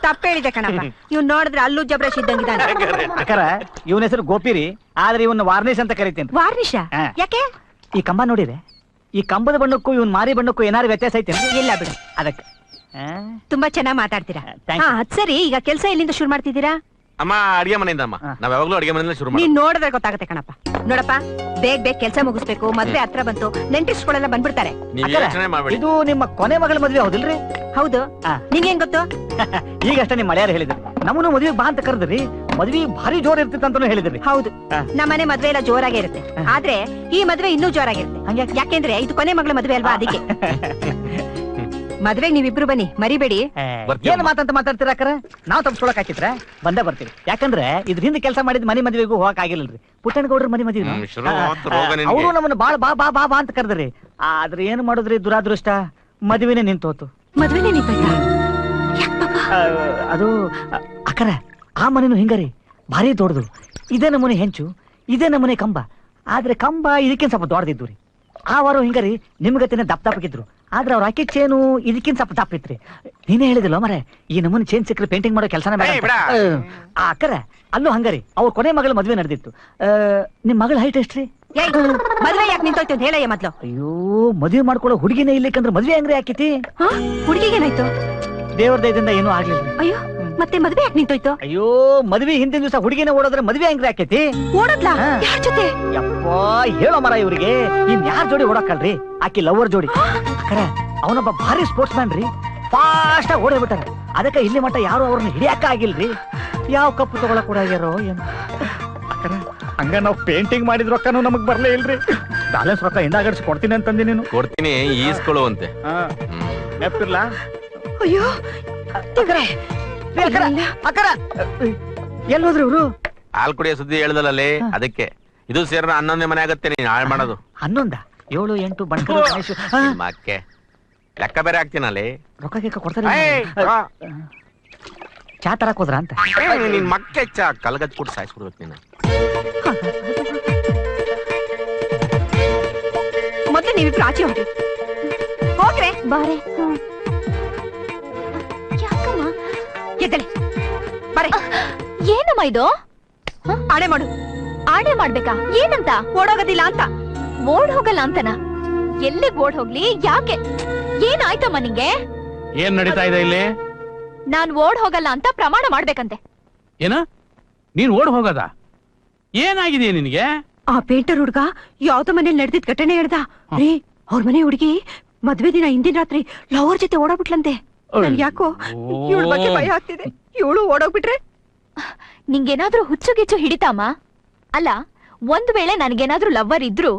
ತಪ್ಪ ಹೇಳಿದೆ ಕಣಪ್ಪ. ಇವ್ ನೋಡಿದ್ರೆ ಅಲ್ಲುಜ್ಜ ಬ್ರಷ್ ಇದ್ದಂಗಿದ್ದಾನೆ
ಅಕ್ಕರ ಇವನ ಹೆಸರು ಗೋಪಿರಿ ಆದ್ರೆ ಇವನ್ ವಾರ್ನಿಶ್ ಅಂತ ಕರಿತೇನೆ.
ವಾರ್ನಿಷ?
ಹಾ.
ಯಾಕೆ?
ಈ ಕಂಬ ನೋಡಿದೆ ಈ ಕಂಬದ ಬಣ್ಣಕ್ಕೂ ಇವನ್ ಮಾರಿ ಬಣ್ಣಕ್ಕೂ ಏನಾರು ವ್ಯತ್ಯಾಸ ಐತೆ
ಇಲ್ಲ ಬಿಡು.
ಅದಕ್ಕೆ. ಆ?
ತುಂಬಾ ಚೆನ್ನಾಗಿ ಮಾತಾಡ್ತೀರಾ?
Thank
ಹಾ ಅದ್ ಸರಿ. ಈಗ ಕೆಲಸ ಎಲ್ಲಿಂದ ಶುರು ಮಾಡ್ತಿದ್ದೀರಾ?
ಅಮ್ಮ ಅಡಿಗೆ ಮನೆಯಿಂದ ಅಮ್ಮ. ನಾವ್ ಯಾವಾಗ್ಲೂ ಅಡಿಗೆ ಮನೆಯಿಂದ ಶುರು ಮಾಡಿ
ನೀನ್ ನೋಡಿದ್ರೆ ಗೊತ್ತಾಗತ್ತೆ ಕಣಪ್ಪ. ನೋಡಪ್ಪ ಬೇಗ ಬೇಗ ಕೆಲಸ ಮುಗಿಸ್ಬೇಕು ಮದ್ವೆ ಹತ್ರ ಬಂತು ನೆಂಟಿಸ್ಗಳೆಲ್ಲ ಬಂದ್ಬಿಡ್ತಾರೆ.
ನೀವ್
ಅಕ್ಕಾರ,
ಯೋಚನೆ ಮಾಡ್ಬೇಡಿ.
ಇದು ನಿಮ್ಮ ಕೊನೆ ಮಗಳ ಮದ್ವೆ ಹೌದಿಲ್ರಿ?
ಹೌದು.
ನಿಂಗೆ
ನಿಂಗೇನ್ ಗೊತ್ತು?
ಈಗಷ್ಟೇ ನಿಮ್ಮ ಮಳೆಯಾರ ಹೇಳಿದ್ರಿ. ನಮ್ಮನ್ನು ಮದುವೆ ಬಾ ಅಂತ ಕರೆದ್ರಿ. ಮದ್ವೆ ಭಾರಿ ಜೋರ್ ಇರ್ತಿತ್ತು ಅಂತಾನು ಹೇಳಿದ್ರಿ.
ಹೌದು.
ಹಾ.
ನಮ್ಮನೆ ಮದ್ವೆ ಎಲ್ಲ ಜೋರಾಗೇ ಇರುತ್ತೆ. ಆದ್ರೆ ಈ ಮದ್ವೆ ಇನ್ನೂ ಜೋರಾಗಿರುತ್ತೆ.
ಹಂಗ್ಯಾಕೆ?
ಯಾಕೆಂದ್ರೆ ಇದು ಕೊನೆ ಮಗಳ ಮದ್ವೆ ಅಲ್ವಾ ಅದಕ್ಕೆ? ಮದ್ವೆಗ್ ನೀವಿಬ್ರು ಬನ್ನಿ ಮರಿಬೇಡಿ.
ಬರ್ತೀವಿ
ಏನ್
ಅಮ್ಮ.
ಮಾತಂತ ಮಾತಾಡ್ತೀರ ಅಕ್ಕರ? ನಾವ್ ತಪ್ಸ್ಕೊಳಕ್ ಹಾಕಿದ್ರ ಬಂದೇ ಬರ್ತೀವಿ. ಯಾಕಂದ್ರೆ ಇದ್ರ ಹಿಂದೆ ಕೆಲಸ ಮಾಡಿದ್ ಮನೆ ಮದ್ವೆಗೂ ಹೋಗಕ್ ಆಗಿಲ್ಲರಿ ಪುಟ್ಟಣ ಗೌಡ್ರ ಮನೆ ಮದ್ವೆ
ಹ್ಮ್, ಶುರು ಆತು ರೋಗ ನಿನ್ಗೆ.
ಅವರು ನಮ್ಮನ್ನ ಬಾಳ್ ಬಾ ಬಾ ಬಾ ಬಾ ಅಂತ ಕರೆದ್ರಿ. ಆದ್ರೆ ಏನ್ ಮಾಡುದ್ರಿ ದುರಾದೃಷ್ಟ? ಮದ್ವೆನೆ ನಿಂತೋತು.
ಮದ್ವೆನೇ ನಿಂತೋಯ್ತಾ?
ಆ, ಅದು ಆ, ಅಕ್ಕರ ಆ ಮನೇನು ಹಿಂಗರಿ. ಭಾರಿ ದೊಡ್ಡದು. ಇದೇ ನಮೂನೆ ಹೆಂಚು ಇದೇ ನಮೂನೆ ಕಂಬ. ಆದ್ರೆ ಕಂಬ ಇದಕ್ಕೆ ಸ್ವಲ್ಪ ದೊಡ್ಡದಿದ್ದು ರೀ ಆ ವಾರ ಹಿಂಗರಿ ನಿಮ್ಗತಿನ ದಪ್ಪ ದಪ್ಪಗಿದ್ರು ಆದ್ರೆ ಅವ್ರ ಹಾಕಿ ಚೇನು ಇದಕ್ಕಿಂತ ಸ್ವಲ್ಪ ದಪ್ಪ ಇತ್ರಿ. ನೀನೇ ಹೇಳಿದಿಲ್ಲ ಮರೆ ಈ ನಮ್ಮನ್ನ ಚೇನ್ ಸಿಕ್ಕರೆ ಪೇಂಟಿಂಗ್ ಮಾಡೋ ಕೆಲಸನ
ಬಿಡ.
ಆ ಅಕ್ಕರ ಅಲ್ಲೂ ಹಂಗರಿ. ಅವ್ರ ಕೊನೆ ಮಗಳ ಮದ್ವೆ ನಡೆದಿತ್ತು. ಆ, ನಿಮ್ ಮಗಳ ಹೈಟ್ ಎಷ್ಟ್ರಿ?
ಏಯ್, ಮದ್ವೆ ಯಾಕೆ ನಿಂತೋಯ್ತು ಅಂತ ಹೇಳಯ್ಯ ಮೊದ್ಲು.
ಅಯ್ಯೋ ಮದ್ವೆ ಮಾಡ್ಕೊಳ್ಳೋ ಹುಡುಗಿನೇ ಇಲ್ಲಿಕ್ಕಂದ್ರೆ ಮದ್ವೆ ಹೆಂಗ್ರಿ ಹಾಕಿತಿ
ಹಾ? ಹುಡ್ಗಿಗೇನಾಯ್ತು
ದೇವ್ರ ದಯದಿಂದ ಏನೂ ಆಗ್ಲಿಲ್ಲ.
ಅಯ್ಯೋ ಮತ್ತೆ ಮದ್ವೆ ಯಾಕೆ ನಿಂತೋಯ್ತು?
ಅಯ್ಯೋ ಮದ್ವೆ ಹಿಂದಿನ ದಿವಸ ಹುಡುಗಿನ ಓಡೋದ್ರೆ ಮದ್ವೆ ಹೆಂಗ್ರಿ ಹಾಕೈತಿ
ಓಡದ್ಲಾ?
ಹಾ.
ಯಾರ ಜೊತೆ?
ಯಪ್ಪ ಹೇಳೋ ಮರ ಇವ್ರಿಗೆ. ಇನ್ ಯಾರ್ ಜೋಡಿ ಓಡಕ್ಕಲ್ರಿ ಆಕಿ ಲವರ್ ಜೋಡಿ. ಅಕ್ಕರ ಅವನೊಬ್ಬ ಭಾರಿ ಸ್ಪೋರ್ಟ್ಸ್ ಮ್ಯಾನ್ ರೀ. ಫಾಸ್ಟ್ ಆಗಿ ಓಡೇ ಬಿಟ್ಟಾರ ಅದಕ್ಕೆ ಇಲ್ಲಿ ಮಟ್ಟ ಯಾರು ಅವ್ರನ್ನ ಹಿಡಿಯಕ್ಕ ಆಗಿಲ್ರಿ. ಯಾವ ಕಪ್ಪು ತಗೊಳಕ್ ಕೂಡ ಆಗ್ಯಾರೋ ಏನು ಹಂಗ ನಾವು ಪೇಂಟಿಂಗ್ ಮಾಡಿದ ರೊಕ್ಕನು ನಮಗ್ ಬರ್ಲೇ ಇಲ್ರಿ. ಬ್ಯಾಲೆನ್ಸ್ ರೊಕ್ಕ ಹಿಂದಾಗಡ್ಸಿ ಕೊಡ್ತೀನಿ ಅಂತಂದಿ ನೀನು.
ಕೊಡ್ತೀನಿ ಈಸ್ಕೊಳ್ಳುವಂತೆ
ನೆಪ್ಪಿರ್ಲಾ?
ಅಯ್ಯೋ
ಅಕ್ಕರ ಅಕ್ಕರ. ಎಲ್ಲಿ ಹೋದ್ರಿ ಇವ್ರು?
ಹಾಲ್ ಕುಡಿಯೋ ಸುದ್ದಿ ಹೇಳ್ದಲ್ಲೇ ಅದಕ್ಕೆ. ಇದು ಸೇರ ಹನ್ನೊಂದೇ ಮನೆ ಆಗತ್ತೆ ನೀನ್ ಹಾಳು ಮಾಡೋದು.
ಹನ್ನೊಂದ? ಏಳು ಎಂಟು
ಬಣ್ಣ ಅಕ್ಕೆ. ಲೆಕ್ಕ ಬೇರೆ ಹಾಕ್ತೀನಲ್ಲಿ?
ರೊಕ್ಕ ಗಿಕ್ಕ ಕೊಡ್ತಾರೆ
ಆ,
ಚಾ ತರಕ್ ಹೋದ್ರ ಅಂತ?
ನಿನ್ ಮಕ್ಕೆ ಚಾ ಕಲ್ಗಚ್ ಕೊಟ್ಟು ಸಾಯಿಸ್ಬಿಡ್ಬೇಕು ನೀನು.
ಮೊದಲು ನೀವಿಬ್ರು ಆಚೆ ಹೋಗ್ರಿ. ಹೋಗ್ರೆ.
ಬಾರೆ. ಯಾಕಮ್ಮ?
ಎದ್ದಳೆ. ಬರೆ.
ಏನಮ್ಮ ಇದು?
ಆಣೆ ಮಾಡು.
ಆಣೆ ಮಾಡ್ಬೇಕಾ? ಏನಂತ?
ಓಡೋಗೋದಿಲ್ಲ ಅಂತ.
ಓಡ್ ಹೋಗಲ್ಲ ಅಂತನ? ಎಲ್ಲಿಗ್ ಓಡ್ ಹೋಗ್ಲಿ? ಯಾಕೆ? ಏನಾಯ್ತಮ್ಮ ನಿಂಗೆ?
ಏನ್ ನಡೀತಾ ಇದೆ ಇಲ್ಲಿ?
ನಾನ್ ಓಡ್ ಹೋಗಲ್ಲ ಅಂತ ಪ್ರಮಾಣ ಮಾಡ್ಬೇಕಂತೆ.
ಏನ? ನೀನ್ ಓಡ್ ಹೋಗದ? ಏನಾಗಿದೆ ನಿನ್ಗೆ?
ಆ ಪೇಂಟರ್ ಹುಡ್ಗ ಯಾವ್ದೋ ಮನೇಲಿ ನಡೆದಿದ್ ಘಟನೆ ಹೇಳ್ದ. ರೀ ಅವ್ರ ಮನೆ ಹುಡುಗಿ ಮದ್ವೆ ದಿನ ಹಿಂದಿನ ರಾತ್ರಿ ಲವರ್ ಜೊತೆ ಓಡಾಬಿಟ್ಲಂತೆ ಯಾಕೋ ಇವಳ ಬಗ್ಗೆ ಭಯ ಆಗ್ತಿದೆ. ಇವಳು ಓಡೋಗ್ಬಿಟ್ರೆ?
ನಿಂಗೇನಾದ್ರೂ ಹುಚ್ಚು ಗಿಚ್ಚು ಹಿಡಿತಾಮ ಅಲ್ಲ ಒಂದ್ ವೇಳೆ ನನಗೇನಾದ್ರೂ ಲವರ್ ಇದ್ರು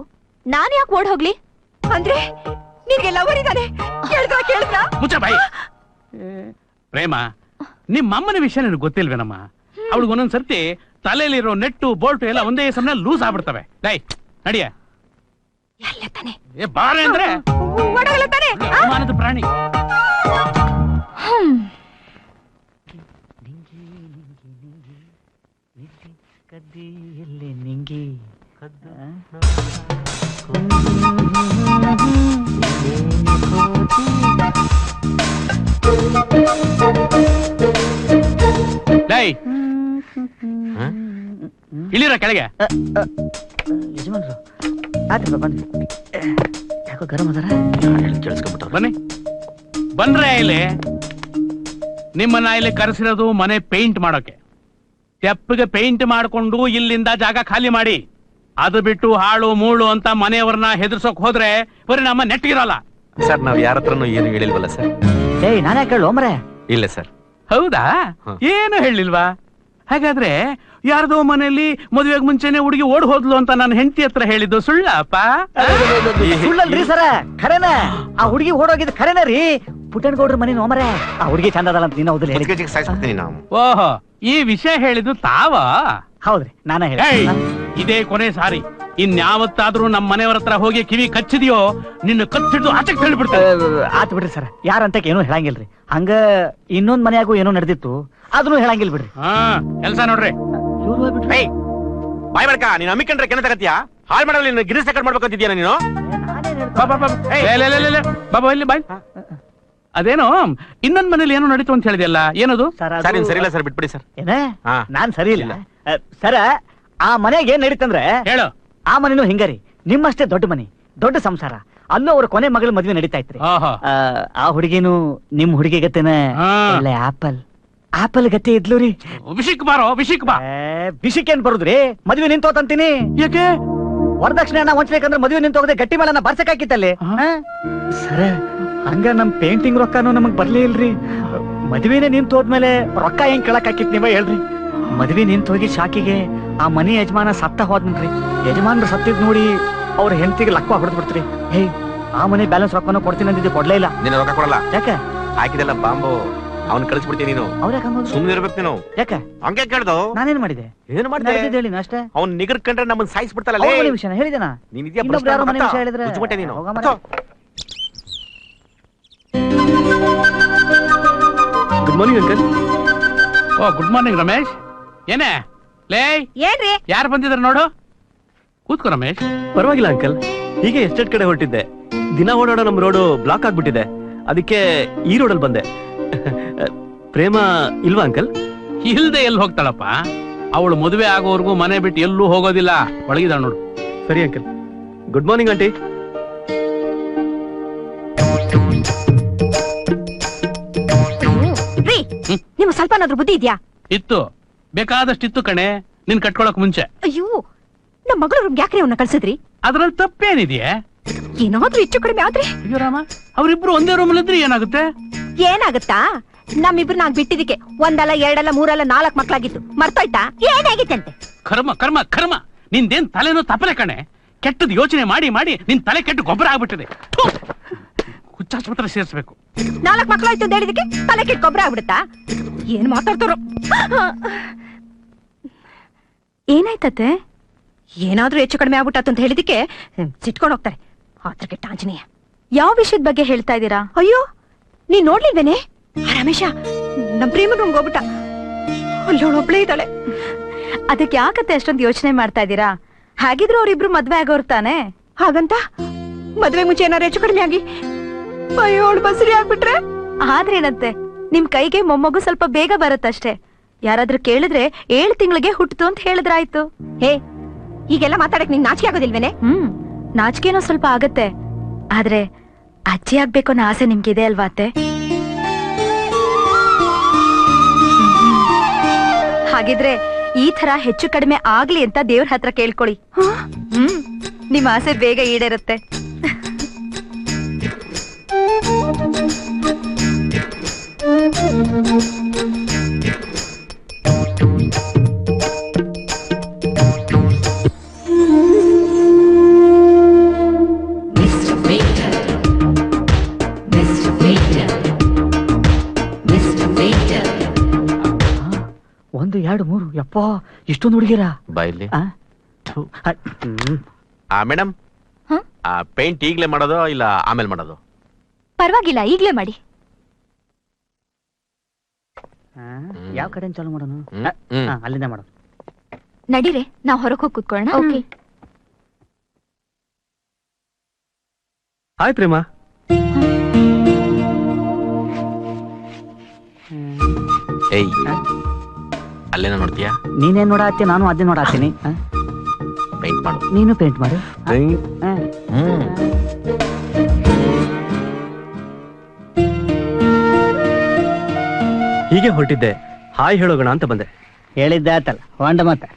ನಾನ್ ಯಾಕೆ ಓಡ್ ಹೋಗ್ಲಿ?
ಅಂದ್ರೆ ನಿನ್ಗೆ ಲವರ್ ಇದ್ದಾನೆ ಕೇಳಿದ್ರ ಕೇಳಿದ್ರ?
ಮುಚ್ಚ ಬಾಯಿ. ಪ್ರೇಮ ನಿಮ್ಮ ಅಮ್ಮನ ವಿಷಯ ನನಗೆ ಗೊತ್ತಿಲ್ವೇನಮ್ಮ? ಅವಳಿಗೆ ಒಂದೊಂದ್ ಸರ್ತಿ ತಲೆಯಲ್ಲಿರೋ ನೆಟ್ಟು ಬೋಲ್ಟು ಎಲ್ಲ ಒಂದೇ ಸಮಯ ಲೂಸ್ ಆಗ್ಬಿಡ್ತವೆ. ಡೈ ನಡಿಯ.
ಎಲ್ಲ ತಾನೆ.
ಏ ಬಾರೆ ಅಂದ್ರೆ?
ಓಡೋಗಲ್ಲ ತಾನೆ?
ಅನುಮಾನದ ಪ್ರಾಣಿ.
ಕದ್ದಿಯಲ್ಲಿ ನಿಂಗೆ
ಡೈ ಇಳಿರ ಕೆಳಗೆ.
ಯಜಮಾನ್ರು. ಆಯ್ತಪ್ಪ ಬನ್ನಿ. ಯಾಕೋ ಗರಂ ಅದಾರ?
ಕೇಳಿಸ್ಕೊಂಡ್ಬಿಟ್ಟವ್ರ?
ಬನ್ನಿ. ಬಂದ್ರೆ ಇಲ್ಲಿ ನಿಮ್ಮನ್ನ ಇಲ್ಲಿ ಕರೆಸಿರೋದು ಮನೆ ಪೇಂಟ್ ಮಾಡೋಕೆ. ತೆಪ್ಪಿಗೆ ಪೇಂಟ್ ಮಾಡಿಕೊಂಡು ಇಲ್ಲಿಂದ ಜಾಗ ಖಾಲಿ ಮಾಡಿ. ಅದು ಬಿಟ್ಟು ಹಾಳು ಮೂಳು ಅಂತ ಮನೆಯವ್ರನ್ನ ಹೆದರ್ಸೋಕ್ ಹೋದ್ರೆ ಪರಿಣಾಮ ನೆಟ್ಟಿರಲ್ಲ.
ಸರ್ ನಾವ್ ಯಾರ ಹತ್ರನೂ ಏನು ಹೇಳಿಲ್ವಲ್ಲ ಸರ್?
ಏಯ್ ನಾನೇ ಕೇಳು ಮರೆ
ಇಲ್ಲ ಸರ್.
ಹೌದಾ. ಏನು ಹೇಳಿಲ್ವಾ? ಹಾಗಾದ್ರೆ ಯಾರ್ದೋ ಮನೆಯಲ್ಲಿ ಮದುವೆಗೆ ಮುಂಚೆನೆ ಹುಡುಗಿ ಓಡ್ ಹೋದ್ಲು ಅಂತ ನಾನು ಹೆಂಡತಿ ಹತ್ರ ಹೇಳಿದ್ದು ಸುಳ್ಳಪ್ಪ?
ಸುಳ್ಳಲ್ರಿ ಸರ. ಖರೇನ. ಆ ಹುಡುಗಿ ಓಡೋಗಿದ್ ಖರೇನ ರೀ. ಪುಟ್ಟಣಗೌಡ್ರ ಮನೆ ನೋಮರೆ ಆ ಹುಡುಗಿ ಚಂದದಲ್ಲ ಅಂತ ನೀನು ಹೌದಿಲ್ಲ ಹೇಳಿ
ಮುಚ್ಚಿಗೆ ಸಾಯಿಸ್ಬಿಡ್ತೀನಿ ನಾವು.
ಓಹೋ ಈ ವಿಷಯ ಹೇಳಿದ್ದು ತಾವ?
ಹೌದ್ರಿ ನಾನೇ
ಏಯ್,
ಹೇಳಿ
ಇದೇ ಕೊನೆ ಸಾರಿ. ಇನ್ಯಾವತ್ತಾದ್ರೂ ನಮ್ಮ ಮನೆಯವರ ಹತ್ರ ಹೋಗಿ ಕಿವಿ ಕಚ್ಚಿದ್ಯೋ ನಿನ್ನ ಕಚ್ಚಿಡ್ದು ಆಚೆಗೆ ತಳ್ಳಿಬಿಡ್ತಾರೆ
ಆತ್ ಬಿಡ್ರಿ ಸರ್. ಯಾರಂತ ಏನೂ ಹೇಳಂಗಿಲ್ರಿ. ಹಂಗ ಇನ್ನೊಂದ್ ಮನ್ಯಾಗೂ ಏನೋ ನಡೆದಿತ್ತು ಅದನ್ನು ಹೇಳಂಗಿಲ್ ಬಿಡ್ರಿ.
ಹಾ ಕೆಲಸ ನೋಡ್ರಿ.
ಇವ್ರು ಹೋಗ್ಬಿಟ್ರು.
ಏಯ್ ಬಾಯ್ ಬಡ್ಕ ನೀನ್ ಅಮ್ಮಿಕೊಂಡ್ರೆ ಕೆನ ತಗತ್ತೀಯ ಹಾಳ್ ಮಾಡಲ್ಲ ನೀನು ಗಿರಿ ಕಟ್ ಮಾಡ್ಬೇಕಂತಿದ್ಯಾ ನೀನು?
ನಾನೇನ್?
ಬಾ ಬಾ ಬಾ ಬಾ. ಲೇ, ಲೇ, ಲೇ, ಲೇ, ಲೇ. ಬಾ ಬಾ ಇಲ್ಲಿ ಬಾಯ್ ಅದೇನೋ ಇನ್ನೊಂದ್ ಮನೇಲಿ ಏನೋ ನಡೀತು ಅಂತ ಹೇಳಿದೆಯಲ್ಲ ಏನದು?
ಸರ್ ಅದು-
ಸರ್ ನೀನ್ ಸರಿ ಇಲ್ಲ ಸರ್ ಬಿಟ್ಬಿಡಿ ಸರ್.
ಏನ?
ಹಾ.
ನಾನ್ ಸರಿ ಇಲ್ಲ. ಸರ ಆ ಮನೆಗೆ ಏನ್ ನಡೀತಂದ್ರೆ
ಹೇಳು.
ಆ ಮನೆನೂ ಹಿಂಗರಿ. ನಿಮ್ಮಷ್ಟೇ ದೊಡ್ಡ ಮನೆ ದೊಡ್ಡ ಸಂಸಾರ. ಅಲ್ಲೂ ಅವ್ರ ಕೊನೆ ಮಗಳ ಮದ್ವೆ ನಡೀತಾ ಇತ್ರಿ ಆ, ಆ ಹುಡುಗಿನು ನಿಮ್ ಹುಡುಗಿ ಗತೆನ
ಹಾ.
ಒಳ್ಳೆ ಆಪಲ್. ಆಪಲ್ ಗತಿ ಇದ್ಲು ರೀ.
ಅಭಿಷೇಕ್ ಬಾರೋ ಅಭಿಷೇಕ್ ಬಾ.
ಬಿಸಿಕೇನ್ ಬರುದ್ರಿ? ಮದ್ವೆ ನಿಂತೋತಂತೀನಿ.
ಯಾಕೆ?
ವರದಕ್ಷಿಣೆ ಹಣ ಹೊಂಚ್ಬೇಕಂದ್ರೆ ಮದುವೆ ನಿಂತೋಗದೆ ಗಟ್ಟಿ ಮೇಲೆ ಬರ್ಸಕ್ಕಾಕಿತ್ತಲ್ಲಿ
ಹಾ.
ಸರ ಹಂಗ ನಮ್ ಪೇಂಟಿಂಗ್ ರೊಕ್ಕನು ನಮಗ್ ಬರ್ಲೇ ಇಲ್ರಿ. ಮದ್ವೆನೇ ನಿಂತ ಹೋದ್ಮೇಲೆ ರೊಕ್ಕ ಹೆಂಗ್ ಕೇಳಕ್ ಹಾಕಿತ್ ನೀವ ಹೇಳ್ರಿ. ಮದ್ವೆ ನಿಂತ ಹೋಗಿ ಶಾಕಿಗೆ ಆ ಮನೆ ಯಜಮಾನ ಸತ್ತ ಹೋದ್ನ್ರಿ ಯಜಮಾನ್ರು ಸತ್ತಿದ್ ನೋಡಿ ಅವ್ರ ಹೆಂಡತಿಗೆ ಲಕ್ಕ ಹೊಡೆದ್ ಬಿಡ್ತ್ರಿ. ಹೇ ಆ ಮನೆ ಬ್ಯಾಲೆನ್ಸ್ ರೊಕ್ಕನ ಕೊಡ್ತೀನಿ ಅಂದಿದ್ದೆ ಕೊಡ್ಲೇ ಇಲ್ಲ.
ನಿನ್ನ ರೊಕ್ಕ ಕೊಡಲ್ಲ.
ಯಾಕ?
ಹಾಕಿದೆಲ್ಲ ಬಾಂಬು ಅವ್ನ್ ಕಳಿಸ್ಬಿಡ್ತೀನಿ ನೀನು.
ಅವ್ರ ಯಾಕೆ
ಸುಮ್ಮನೆ ಇರ್ಬೇಕು ನೀನು.
ಯಾಕ?
ಹಂಗೆ ಕೇಳ್ದು?
ನಾನೇನ್ ಮಾಡಿದೆ?
ಏನ್ ಮಾಡಿದೆ?
ನಡೆದಿದ್ದು ಅಷ್ಟೇ?
ಅವ್ನ್ ನಿಗರ್ ಕಂಡ್ರೆ ನಮ್ಮನ್ನ ಸಾಯಿಸ್ಬಿಡ್ತಾರಲ್ಲ
ಅವ್ರ ಮನೆ ವಿಷಯನ ಹೇಳಿದೆನಾ?
ನೀನ್ ಇದೆಯಾ
ಇನ್ನೊಬ್ರು ಯಾರೋ ಮನೆ ವಿಷಯ ಹೇಳಿದ್ರೆ
ಮುಚ್ಚಿಬಿಟ್ಟೆ ನೀನು.
ಹೋಗ.
ಗುಡ್ ಮಾರ್ನಿಂಗ್ ಅಂಕಲ್
ಓ ಗುಡ್ ಮಾರ್ನಿಂಗ್ ರಮೇಶ್ ಏನೇ? ಲೇ
ಏನ್ರಿ?
ಯಾರು ಬಂದಿದ್ರ ನೋಡು? ಕೂತ್ಕೋ ರಮೇಶ್.
ಪರವಾಗಿಲ್ಲ ಅಂಕಲ್. ಹೀಗೆ ಎಸ್ಟೇಟ್ ಕಡೆ ಹೊರಟಿದ್ದೆ. ದಿನ ಓಡಾಡೋ ನಮ್ ರೋಡು ಬ್ಲಾಕ್ ಆಗ್ಬಿಟ್ಟಿದೆ. ಅದಕ್ಕೆ ಈ ರೋಡಲ್ಲಿ ಬಂದೆ. ಪ್ರೇಮ ಇಲ್ವಾ ಅಂಕಲ್?
ಇಲ್ದೆ ಎಲ್ಲಿ ಹೋಗ್ತಾಳಪ್ಪ? ಅವಳು ಮದುವೆ ಆಗೋವರೆಗೂ ಮನೆ ಬಿಟ್ಟು ಎಲ್ಲೂ ಹೋಗೋದಿಲ್ಲ. ಒಳಗಿದಾಳ ನೋಡು.
ಸರಿ ಅಂಕಲ್. Good morning aunty.
ರೀ
ಹ್ಮ್.
ನಿಮ್ ಸ್ವಲ್ಪನಾದ್ರೂ ಬುದ್ಧಿ ಇದ್ಯಾ?
ಇತ್ತು. ಬೇಕಾದಷ್ಟಿತ್ತು ಕಣೆ. ನಿನ್ ಕಟ್ಕೊಳಕ್ ಮುಂಚೆ.
ಅಯ್ಯೋ ನಮ್ ಮಗಳು ರೂಮ್ ಯಾಕ್ರಿ ಅವನ್ನ ಕಳ್ಸಿದ್ರಿ?
ಅದ್ರಲ್ಲಿ ತಪ್ಪೇನಿದೆಯೇ?
ಏನಾದ್ರೂ ಹೆಚ್ಚು ಕಡಿಮೆ ಆದ್ರೆ?
ಅಯ್ಯೋ ರಾಮ ಅವ್ರಿಬ್ರು ಒಂದೇ ರೂಮಲ್ಲಿ ಇದ್ರೆ ಏನಾಗುತ್ತೆ?
ಏನಾಗುತ್ತಾ? ನಮ್ಮಿಬ್ರು ನಾನ್ ಬಿಟ್ಟಿದ್ದಕ್ಕೆ ಒಂದಲ್ಲ ಎರಡಲ್ಲ ಮೂರಲ್ಲ ನಾಲ್ಕ್ ಮಕ್ಳಾಗಿತ್ತು. ಮರ್ತೋಯ್ತಾ? ಏನಾಗಿತ್ತಂತೆ?
ಕರ್ಮ ಕರ್ಮ ಕರ್ಮ. ನಿಂದೇನ್ ತಲೆನೋ ತಪಲೆ ಕಣೆ. ಕೆಟ್ಟದ್ ಯೋಚನೆ ಮಾಡಿ ಮಾಡಿ ನಿನ್ ತಲೆ ಕೆಟ್ಟು ಗೊಬ್ಬರ ಆಗ್ಬಿಟ್ಟಿದೆ. ಥು! ಹುಚ್ಚಾಸ್ಪತ್ರೆ ಸೇರಿಸ್ಬೇಕು.
ಮಕ್ಕಳು ಮಕ್ಳಾಯ್ತು ಅಂತ ಹೇಳಿದಕ್ಕೆ ತಲೆ ಕೆಟ್ಟ ಗೊಬ್ಬರ ಆಗ್ಬಿಡುತ್ತಾ? ಏನ್ ಮಾತಾಡ್ತಾರೋ?
ಏನಾಯ್ತತ್ತೆ?
ಏನಾದ್ರೂ ಹೆಚ್ಚು ಕಡಿಮೆ ಆಗ್ಬಿಟ್ಟಾತು ಅಂತ ಹೇಳಿದಕ್ಕೆ ಸಿಟ್ಕೊಂಡು ಹೋಗ್ತಾರೆ. ಆತರ ಕೆಟ್ಟ ಆಂಜನೇಯ
ಯಾವ ವಿಷಯದ ಬಗ್ಗೆ ಹೇಳ್ತಾ ಇದ್ದೀರಾ?
ಅಯ್ಯೋ, ನೀನ್ ನೋಡ್ಲಿಲ್ವೇನೆ? ಆ ರಮೇಶ, ನಮ್ ಪ್ರೇಮ ಹೋಗ್ಬಿಟ್ಟ. ಅಲ್ಲಿ ಒಬ್ಳೇ ಇದ್ದಾಳೆ.
ಅದಕ್ಕೆ ಯಾಕತ್ತೆ ಅಷ್ಟೊಂದು ಯೋಚನೆ ಮಾಡ್ತಾ ಇದ್ದೀರಾ? ಹಾಗಿದ್ರು ಅವ್ರಿಬ್ರು ಮದ್ವೆ ಆಗೋರ್ತಾನೆ
ಹಾಗಂತ? ಮದ್ವೆ ಮುಂಚೆ ಏನಾರು ಹೆಚ್ಚು ಕಡಿಮೆ ಆಗಿ ಅಯ್ಯೋ ಅವಳು ಬಸರಿ ಆಗ್ಬಿಟ್ರೆ?
ಆದ್ರೇನಂತೆ ನಿಮ್ ಕೈಗೆ ಮೊಮ್ಮಗು ಸ್ವಲ್ಪ ಬೇಗ ಬರುತ್ತಷ್ಟೇ. ಯಾರಾದ್ರೂ ಕೇಳಿದ್ರೆ ಏಳು ತಿಂಗಳಿಗೆ ಹುಟ್ಟಿತು ಅಂತ ಹೇಳಿದ್ರಾಯ್ತು.
ಹೇ ಈಗೆಲ್ಲ ಮಾತಾಡಕ್ ನಿನ್ ನಾಚಿಕೆ ಆಗೋದಿಲ್ವೇನೆ?
ಹ್ಮ್ ನಾಚಿಕೆನೋ ಸ್ವಲ್ಪ ಆಗತ್ತೆ. ಆದ್ರೆ ಅಜ್ಜಿ ಆಗ್ಬೇಕು ಅನ್ನೋ ಆಸೆ ನಿಮ್ಗಿದೆ ಅಲ್ವಾ ಅತ್ತೆ? ಹಾಗಿದ್ರೆ ಈ ತರ ಹೆಚ್ಚು ಕಡಿಮೆ ಆಗ್ಲಿ ಅಂತ ದೇವ್ರ ಹತ್ರ ಕೇಳ್ಕೊಳ್ಳಿ. ಹ್ಮ್ ನಿಮ್ ಆಸೆ ಬೇಗ ಈಡೇರುತ್ತೆ.
ಒಂದು ಎರಡು ಮೂರು. ಯಪ್ಪ ಇಷ್ಟೊಂದು ಹುಡುಗಿರ
ಬಾಯಲ್ಲಿ
ಆ? ಆ, ಹ್ಮ್.
ಆ ಮೇಡಮ್ ಆ ಪೇಂಟ್ ಈಗ್ಲೇ ಮಾಡೋದು ಇಲ್ಲ ಆಮೇಲೆ ಮಾಡೋದು?
ಪರವಾಗಿಲ್ಲ ಈಗ್ಲೇ ಮಾಡಿ.
ಯಾವ ಕಡೆ ಚಾಲು ಮಾಡೋಣ ಅಲ್ಲಿಂದ ಮಾಡೋಣ
ನಡೀರೆ ನಾವು ಹೊರಗೆ ಹೋಗಿ ಕುತ್ಕೊಳ್ಳೋಣ. ಓಕೆ.
ಹಾಯ್ ಪ್ರೇಮ.
ಏಯ್ ಅಲ್ಲೇನ ನೋಡ್ತೀಯಾ?
ನೀನೇನ್ ನೋಡಾತಿ ನಾನು ಅದೇ ನೋಡಾತೀನಿ?
ಪೇಂಟ್ ಮಾಡು.
ನೀನು ಪೇಂಟ್ ಮಾಡು.
ಹ್ಮ್.
ಹೀಗೆ ಹೊರಟಿದ್ದೆ. ಹಾಯ್ ಹೇಳೋಗೋಣ ಅಂತ ಬಂದೆ.
ಹೇಳಿದ್ದೆ ಆತಲ್ಲ ಹೊಂಡ ಮತ್ತೆ.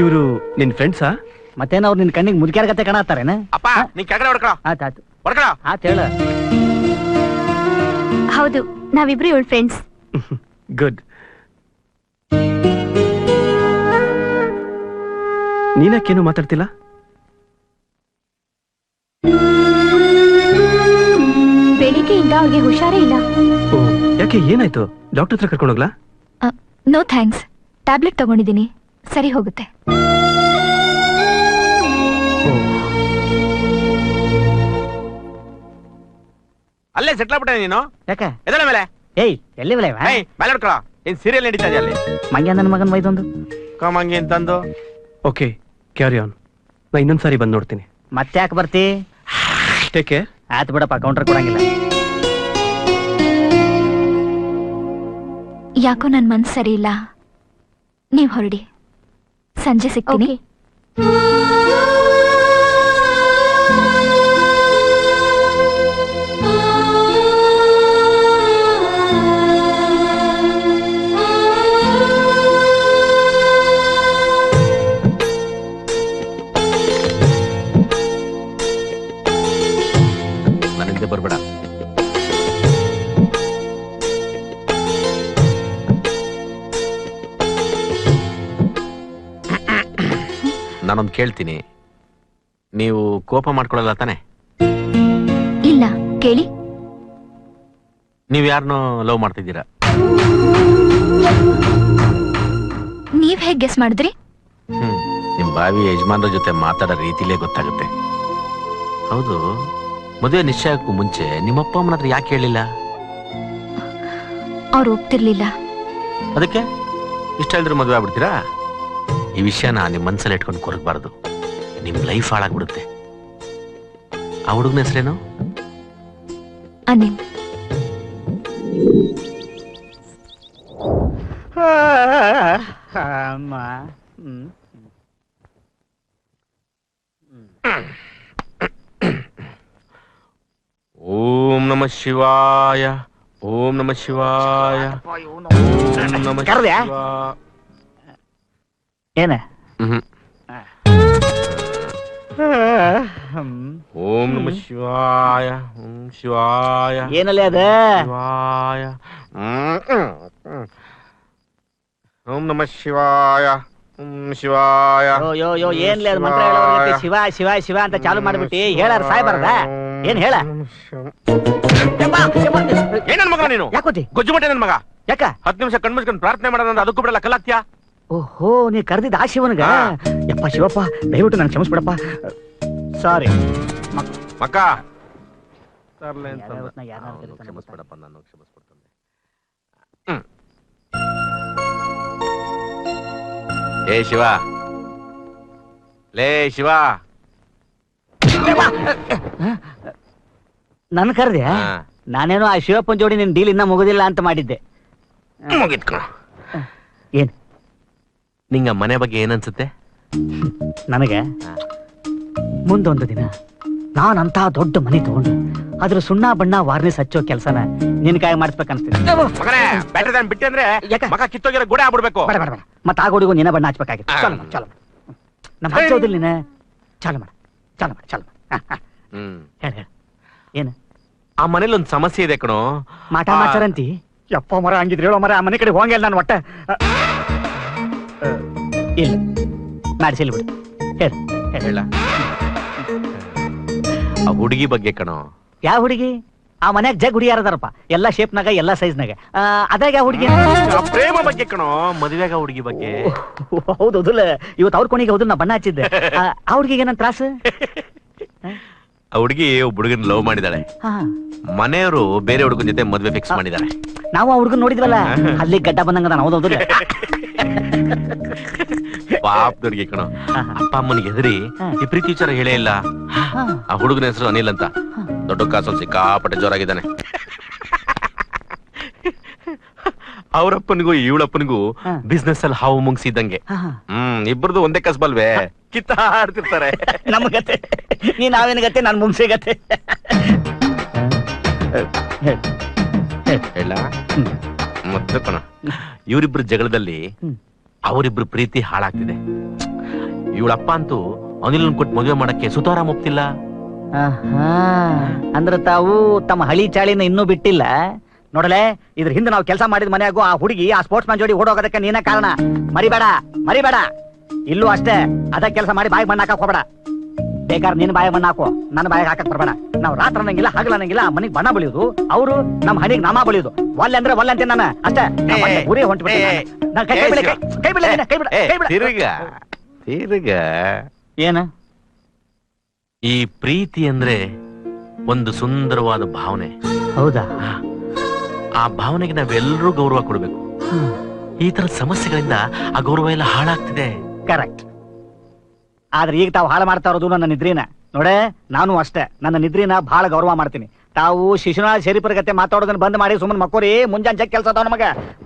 ಇವರು ನಿನ್ ಫ್ರೆಂಡ್ಸಾ
ಮತ್ತೇನ ಅವ್ರು ನಿನ್ ಕಣ್ಣಿಗೆ ಮುದುಕ್ಯಾರ ಕತೆ ಕಾಣತ್ತಾರೇನ?
ಅಪ್ಪ ನೀ ಕೆಳಗಡೆ ಹೊಡ್ಕೊಳ
ಆತ ಆತು.
ಹೊಡ್ಕೊಳ
ಆತ ಹೇಳ.
ಹೌದು ನಾವಿಬ್ರು ಇವಳು ಫ್ರೆಂಡ್ಸ್
ಗುಡ್. ನೀನಕ್ಕೇನು ಮಾತಾಡ್ತಿಲ್ಲ?
ಬೆಳಿಗ್ಗೆಯಿಂದ ಅವಳಿಗೆ ಹುಷಾರೇ ಇಲ್ಲ.
ಓ ಯಾಕೆ ಏನಾಯ್ತು? ಡಾಕ್ಟರ್ ಹತ್ರ ಕರ್ಕೊಂಡೋಗ್ಲಾ
ನೋ ಥ್ಯಾಂಕ್ಸ್ ಟ್ಯಾಬ್ಲೆಟ್ ತಗೊಂಡಿದ್ದೀನಿ. ಸರಿ ಹೋಗುತ್ತೆ.
ಅಲ್ಲೇ ಸೆಟ್ಲ್ ಆಗ್ಬಿಟ್ಟೆ ನೀನು?
ಯಾಕೆ?
ಎದಳ ಮೇಲೆ?
ಏಯ್ ಎಲ್ಲಿ ಬಲೆ
ಏಯ್ ಮೇಲೆ ಹೊಡ್ಕೊಳ ಏನ್ ಸೀರಿಯಲ್ ನಡೀತಾ ಇದೆ ಅಲ್ಲಿ?
ಮಂಗ್ಯ ನನ್ನ ಮಗನ್ ಕಾ
ಕಮಂಗಿ ಅಂತಂದು
ಓಕೆ ಕ್ಯಾರಿ ಆನ್ ನಾ ಇನ್ನೊಂದ್ಸಾರಿ ಬಂದು ನೋಡ್ತೀನಿ.
ಮತ್ತೆ ಯಾಕೆ ಬರ್ತಿ?
ಟೇಕ್ ಕೇರ್
ಆತ್ ಬಿಡಪ್ಪ ಕೌಂಟರ್ ಕೊಡಂಗಿಲ್ಲ.
ಯಾಕೋ ನನ್ನ ಮನ್ಸು ಸರಿ ಇಲ್ಲ ನೀವ್ ಹೊರಡಿ. ಸಂಜೆ ಸಿಗ್ತೀನಿ.
ಕೇಳ್ತೀನಿ. ನೀವು ಕೋಪ ಮಾಡ್ಕೊಳ್ಳಲ್ಲ ತಾನೆ?
ಇಲ್ಲ ಕೇಳಿ.
ನೀವ್ ಯಾರನ್ನೋ ಲವ್ ಮಾಡ್ತಿದ್ದೀರಾ?
ನೀವ್ ಹೇಗ್ ಗೆಸ್ ಮಾಡಿದ್ರಿ?
ಹ್ಮ್ ನಿಮ್ ಬಾವಿ ಯಜಮಾನ್ರ ಜೊತೆ ಮಾತಾಡೋ ರೀತಿಲೇ ಗೊತ್ತಾಗುತ್ತೆ. ಹೌದು ಮದುವೆ ನಿಶ್ಚಯಕ್ಕೂ ಮುಂಚೆ ನಿಮ್ಮಪ್ಪ ಅಮ್ಮನ ಹತ್ರ ಯಾಕೆ ಹೇಳಿಲ್ಲ?
ಅವ್ರು ಒಪ್ತಿರ್ಲಿಲ್ಲ.
ಅದಕ್ಕೆ? ಇಷ್ಟ ಹೇಳಿದ್ರೆ ಮದುವೆ ಆಗ್ಬಿಡ್ತೀರಾ? ಈ ವಿಷಯನ ನಿಮ್ ಮನ್ಸಲ್ಲಿ ಇಟ್ಕೊಂಡು ಕೊರಗಬಾರ್ದು ನಿಮ್ ಲೈಫ್ ಹಾಳಾಗ್ಬಿಡುತ್ತೆ ಆ ಹುಡುಗನ ಹೆಸರೇನು
ಅನಿಲ್
ಅಮ್ಮ
ಓಂ ನಮ ಶಿವಾಯ ಓಂ ನಮ ಶಿವಾಯ ಓಂ ನಮ? ಶಿವಾಯ
ಏನ?
ಹ್ಮ್
ಹ್ಮ್.
ಓಂ ನಮ ಶಿವಾಯ ಓಂ ಶಿವಾಯ
ಏನಲ್ಲ ಅದ?
ಶಿವಾಯ. ಓಂ ನಮ ಶಿವಾಯ ಓಂ ಶಿವಾಯ
ಯೋ ಯೋ ಯೋ ಏನ್ಲೇ ಅದು ಮಂತ್ರ ಹೇಳೋರ್ಗತಿ ಶಿವ ಶಿವ ಶಿವ ಅಂತ ಚಾಲು ಮಾಡ್ಬಿಟ್ಟಿ. ಹೇಳಾರ ಸಾಯ್ಬಾರ್ದ ಏನ್ ಹೇಳ?
ಏನ್ ನನ್ ಮಗ ನೀನು?
ಯಾಕೋತಿ
ಗೊಜ್ಜು ಮಟ್ಟೆ ನನ್ ಮಗ.
ಯಾಕ?
ಹತ್ತು ನಿಮಿಷ ಕಣ್ಮುಚ್ಕೊಂಡು ಪ್ರಾರ್ಥನೆ ಮಾಡೋಣ ಅಂದ್ರೆ ಅದಕ್ಕೂ ಬಿಡಲ್ಲ. ಕಲಾಕ್ತಿಯಾ
ಓಹೋ ನೀ ಕರೆದಿದ್ದ ಆ ಶಿವನ್ಗ?
ಹಾ.
ಯಪ್ಪ ಶಿವಪ್ಪ ದಯವಿಟ್ಟು ನಾನು ಕ್ಷಮಿಸ್ಬಿಡಪ್ಪ. ಸಾರಿ.
ಮಕ್ಕ. ತರ್ಲೆ ಅವ್ನು
ಕರೀತಾನೆ
ಕ್ಷಮಿಸ್ಬಿಡಪ್ಪ ನಾನು ಹ್ಮ್. ಏ ಶಿವ. ಲೇ ಶಿವ.
ನನ್ ಕರೆದೆ?
ಹಾ.
ನಾನೇನೋ ಆ ಶಿವಪ್ಪನ ಜೋಡಿ ನಿನ್ ಡೀಲ್ ಇನ್ನ ಮುಗುದಿಲ್ಲ ಅಂತ ಮಾಡಿದ್ದೆ.
ಮುಗೀತ್ ಕಣ
ಏನ್?
ನಿಂಗ ಮನೆ ಬಗ್ಗೆ ಏನನ್ಸುತ್ತೆ?
ನನಗೆ ಮುಂದೊಂದು ದಿನ ನಾನಂತ ದೊಡ್ಡ ಮನೆ ತಗೊಂಡು ಅದ್ರ ಸುಣ್ಣ ಬಣ್ಣ ವಾರ್ನಿಸ್ ಹಚ್ಚೋ ಕೆಲಸನ ನಿನ್ ಕಾಯಿ ಮಾಡಿಸ್ಬೇಕನ್ಸ್ತೀನಿ
ಮಗನೇ ಬ್ಯಾಟ್ರಿ ದಾನ್ ಬಿಟ್ಟೆ ಅಂದ್ರೆ
ಯಾಕ?
ಮಗ ಕಿತ್ತೋಗಿರೋ ಗೋಡೆ ಆಗ್ಬಿಡ್ಬೇಕು.
ಬೇಡ ಬೇಡ ಬೇಡ. ಮತ್ತೆ ಆ ಗುಡಿಗೂ ನಿನ್ನ ಬಣ್ಣ ಹಚ್ಬೇಕಾಗಿತ್ತು. ಚಲ ಮಾಡು ಚಲ ಮಾಡು ನಮ್ಮ ಹಚ್ಚೋದಿಲ್ಲ ನೀನ. ಚಾಲು ಮಾಡ ಚಾಲು ಮಾಡ ಚಾಲು ಮಾಡ
ಹ್ಮ್.
ಹೇಳ ಹೇಳ. ಏನು?
ಆ ಮನೇಲಿ ಒಂದ್ ಸಮಸ್ಯೆ ಇದೆ ಕಣೋ.
ಮಾಟ ಮಾಚಾರಂತಿ? ಯಪ್ಪ ಮರ ಹಂಗಿದ್ರೆ ಹೇಳೋ ಮರ ಆ ಮನೆ ಕಡೆ ಹೋಗಂಗಿಲ್ಲ ನಾನು ಒಟ್ಟ. ಇಲ್ಲ. ಬಿಡು. ಹೇಳ.
ಆ ಹುಡುಗಿ ಬಗ್ಗೆ ಕಣೋ.
ಯಾವ ಹುಡುಗಿ? ಆ ಮನ್ಯಾಗ ಜಗ್ ಹುಡುಗಿಯಾರ ಅದಾರಪ್ಪ? ಎಲ್ಲಾ ಶೇಪ್ನಾಗ ಎಲ್ಲಾ ಸೈಜ್ನಾಗ ಅದಾಗ ಯಾವ ಹುಡುಗಿ?
ಆ ಪ್ರೇಮ ಬಗ್ಗೆ ಕಣೋ ಮದುವೆಗ ಹುಡುಗಿ ಬಗ್ಗೆ.
ಹೌದು ಹೌದಲ್ಲ. ಇವತ್ತು ಅವ್ರ ಕೊನೆಗೆ ಹೌದು ನಾ ಬಣ್ಣ ಹಚ್ಚಿದ್ದೆ. ಆ, ಆ ಹುಡುಗಿಗೆ ಏನಂತ ತ್ರಾಸ?
ಆ? ಹುಡುಗಿ ಒಬ್ಬ ಹುಡುಗನ್ ಲವ್ ಮಾಡಿದಾಳೆ.
ಹಾ
ಮನೆಯವರು ಬೇರೆ ಹುಡುಗನ ಜೊತೆ ಮದ್ವೆ ಫಿಕ್ಸ್ ಮಾಡಿದಾರೆ.
ನಾವು ಆ ಹುಡುಗನ್ ನೋಡಿದ್ವಲ್ಲ? ಅಲ್ಲಿ ಗಡ್ಡ ಬಂದಂಗದ ಹೌದು ಹೌದಲ್ಲ?
ಪಾಪದವ್ರಿಗೆ ಕಣ ಅಪ್ಪ ಅಮ್ಮನಿಗೆ ಹೆದರಿ ಈ ಪ್ರೀತಿ ವಿಚಾರ ಹೇಳೇ ಇಲ್ಲ. ಆ ಹುಡುಗನ ಹೆಸರು ಅನಿಲ್ ಅಂತ. ದೊಡ್ಡ ಕಾಸು ಸಿಕ್ಕಾಪಟ್ಟೆ ಜೋರಾಗಿದ್ದಾನೆ. ಅವರಪ್ಪನಿಗೂ ಇವಳಪ್ಪನಿಗೂ. ಬಿಸ್ನೆಸ್ ಅಲ್ಲಿ ಹಾವು ಮುಂಗ್ಸಿದ್ದಂಗೆ. ಹ್ಮ್ ಇಬ್ಬರದು ಒಂದೇ ಕಸ್ಬಲ್ವೇ ಕಿತ್ತಾಡ್ತಿರ್ತಾರೆ.
ನಮ್ಮ ಗತೆ. ನೀ ನಾವೇನ ಗತೆ ನಾನು ಮುಂಸೆ ಗತೆ.
ಹೇಳ. ಮತ್ತೆ ಕಣ ಇವರಿಬ್ರು ಜಗಳದಲ್ಲಿ. ಅವರಿಬ್ರು ಪ್ರೀತಿ ಹಾಳಾಗ್ತಿದೆ. ಇವಳಪ್ಪ ಅಂತೂ ಅನಿಲ್ ಕೊಟ್ಟು ಮದುವೆ ಮಾಡಕ್ಕೆ ಸುತಾರಾಮ್ ಒಪ್ತಿಲ್ಲ.
ಅಂದ್ರ ತಾವು ತಮ್ಮ ಹಳಿ ಚಾಳಿನ ಇನ್ನೂ ಬಿಟ್ಟಿಲ್ಲ. ನೋಡಲೆ ಇದ್ರ ಹಿಂದೆ ನಾವು ಕೆಲಸ ಮಾಡಿದ ಮನೆಯಾಗೂ ಆ ಹುಡುಗಿ ಆ ಸ್ಪೋರ್ಟ್ಸ್ ಮ್ಯಾನ್ ಜೋಡಿ ಓಡೋಗೋದಕ್ಕೆ ನೀನೇ ಕಾರಣ. ಮರಿಬೇಡ ಮರಿಬೇಡ. ಇಲ್ಲೂ ಅಷ್ಟೇ ಅದ ಕೆಲಸ ಮಾಡಿ ಬಾಯಿ ಮಣ್ಣಾಕ ಹೋಗ್ಬೇಡ. ಬೇಕಾದ್ರೆ ನಿನ್ ಬಾಯ ಬಣ್ಣ ಹಾಕೋ ನನ್ನ ಬಾಯಿಗೆ ಹಾಕಕ್ ಬರ್ಬೇಡ. ನಾವು ರಾತ್ರಿ ಅನ್ನಂಗಿಲ್ಲ ಹಗಲ ಅನ್ನಂಗಿಲ್ಲ ಮನೆಗ್ ಬಣ್ಣ ಬಳಿಯೋದು. ಅವರು ನಮ್ಮ ಹಣಿಗೆ ನಾಮ ಬಳಿಯೋದು. ಒಲ್ಲೆ ಅಂದ್ರೆ ಒಲ್ಲೆ ಅಂತೀನಿ ನಾನು. ಅಷ್ಟೇ. ಊರೇ ಕೈ ಬಿಡು, ಕೈ ಬಿಡು.
ತಿರುಗ ತಿರುಗ.
ಏನ?
ಈ ಪ್ರೀತಿ ಅಂದ್ರೆ ಒಂದು ಸುಂದರವಾದ ಭಾವನೆ.
ಹೌದಾ?
ಆ ಭಾವನೆಗೆ ನಾವೆಲ್ಲರೂ ಗೌರವ ಕೊಡಬೇಕು. ಈ ತರ ಸಮಸ್ಯೆಗಳಿಂದ ಆ ಗೌರವ ಎಲ್ಲ ಹಾಳಾಗ್ತಿದೆ.
ಕರೆಕ್ಟ್ ಆದ್ರೆ ಈಗ ತಾವು ಹಾಳು ಮಾಡ್ತಾ ಇರೋದು ನನ್ನ ನಿದ್ರಿನ. ನೋಡೆ ನಾನು ಅಷ್ಟೇ. ನನ್ನ ನಿದ್ರಿನ ಬಹಳ ಗೌರವ ಮಾಡ್ತೀನಿ. ತಾವು ಶಿಶುನಾಳ ಶರೀಫರ ಕತೆ ಮಾತಾಡೋದನ್ನ ಬಂದ್ ಮಾಡಿ ಸುಮ್ಮನೆ ಮಕ್ಕೋರಿ. ಮುಂಜಾನೆ ಚೆಕ್ ಕೆಲಸ ಅದಾವ ನಮಗ.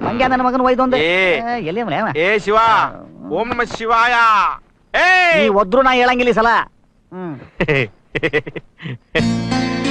ಹಂಗೆ ನನ್ನ ಮಗನ ಒಯ್ದೊಂದು
ಏ.
ಎಲ್ಲಿ ಅವ್ನು?
ಏ ಶಿವ. ಓಂ ನಮ ಶಿವಾಯ. ಏ
ನೀ ಒದ್ರು ನಾ ಹೇಳಂಗಿಲ್ಲ ಈ ಸಲ. ಹ್ಮ್.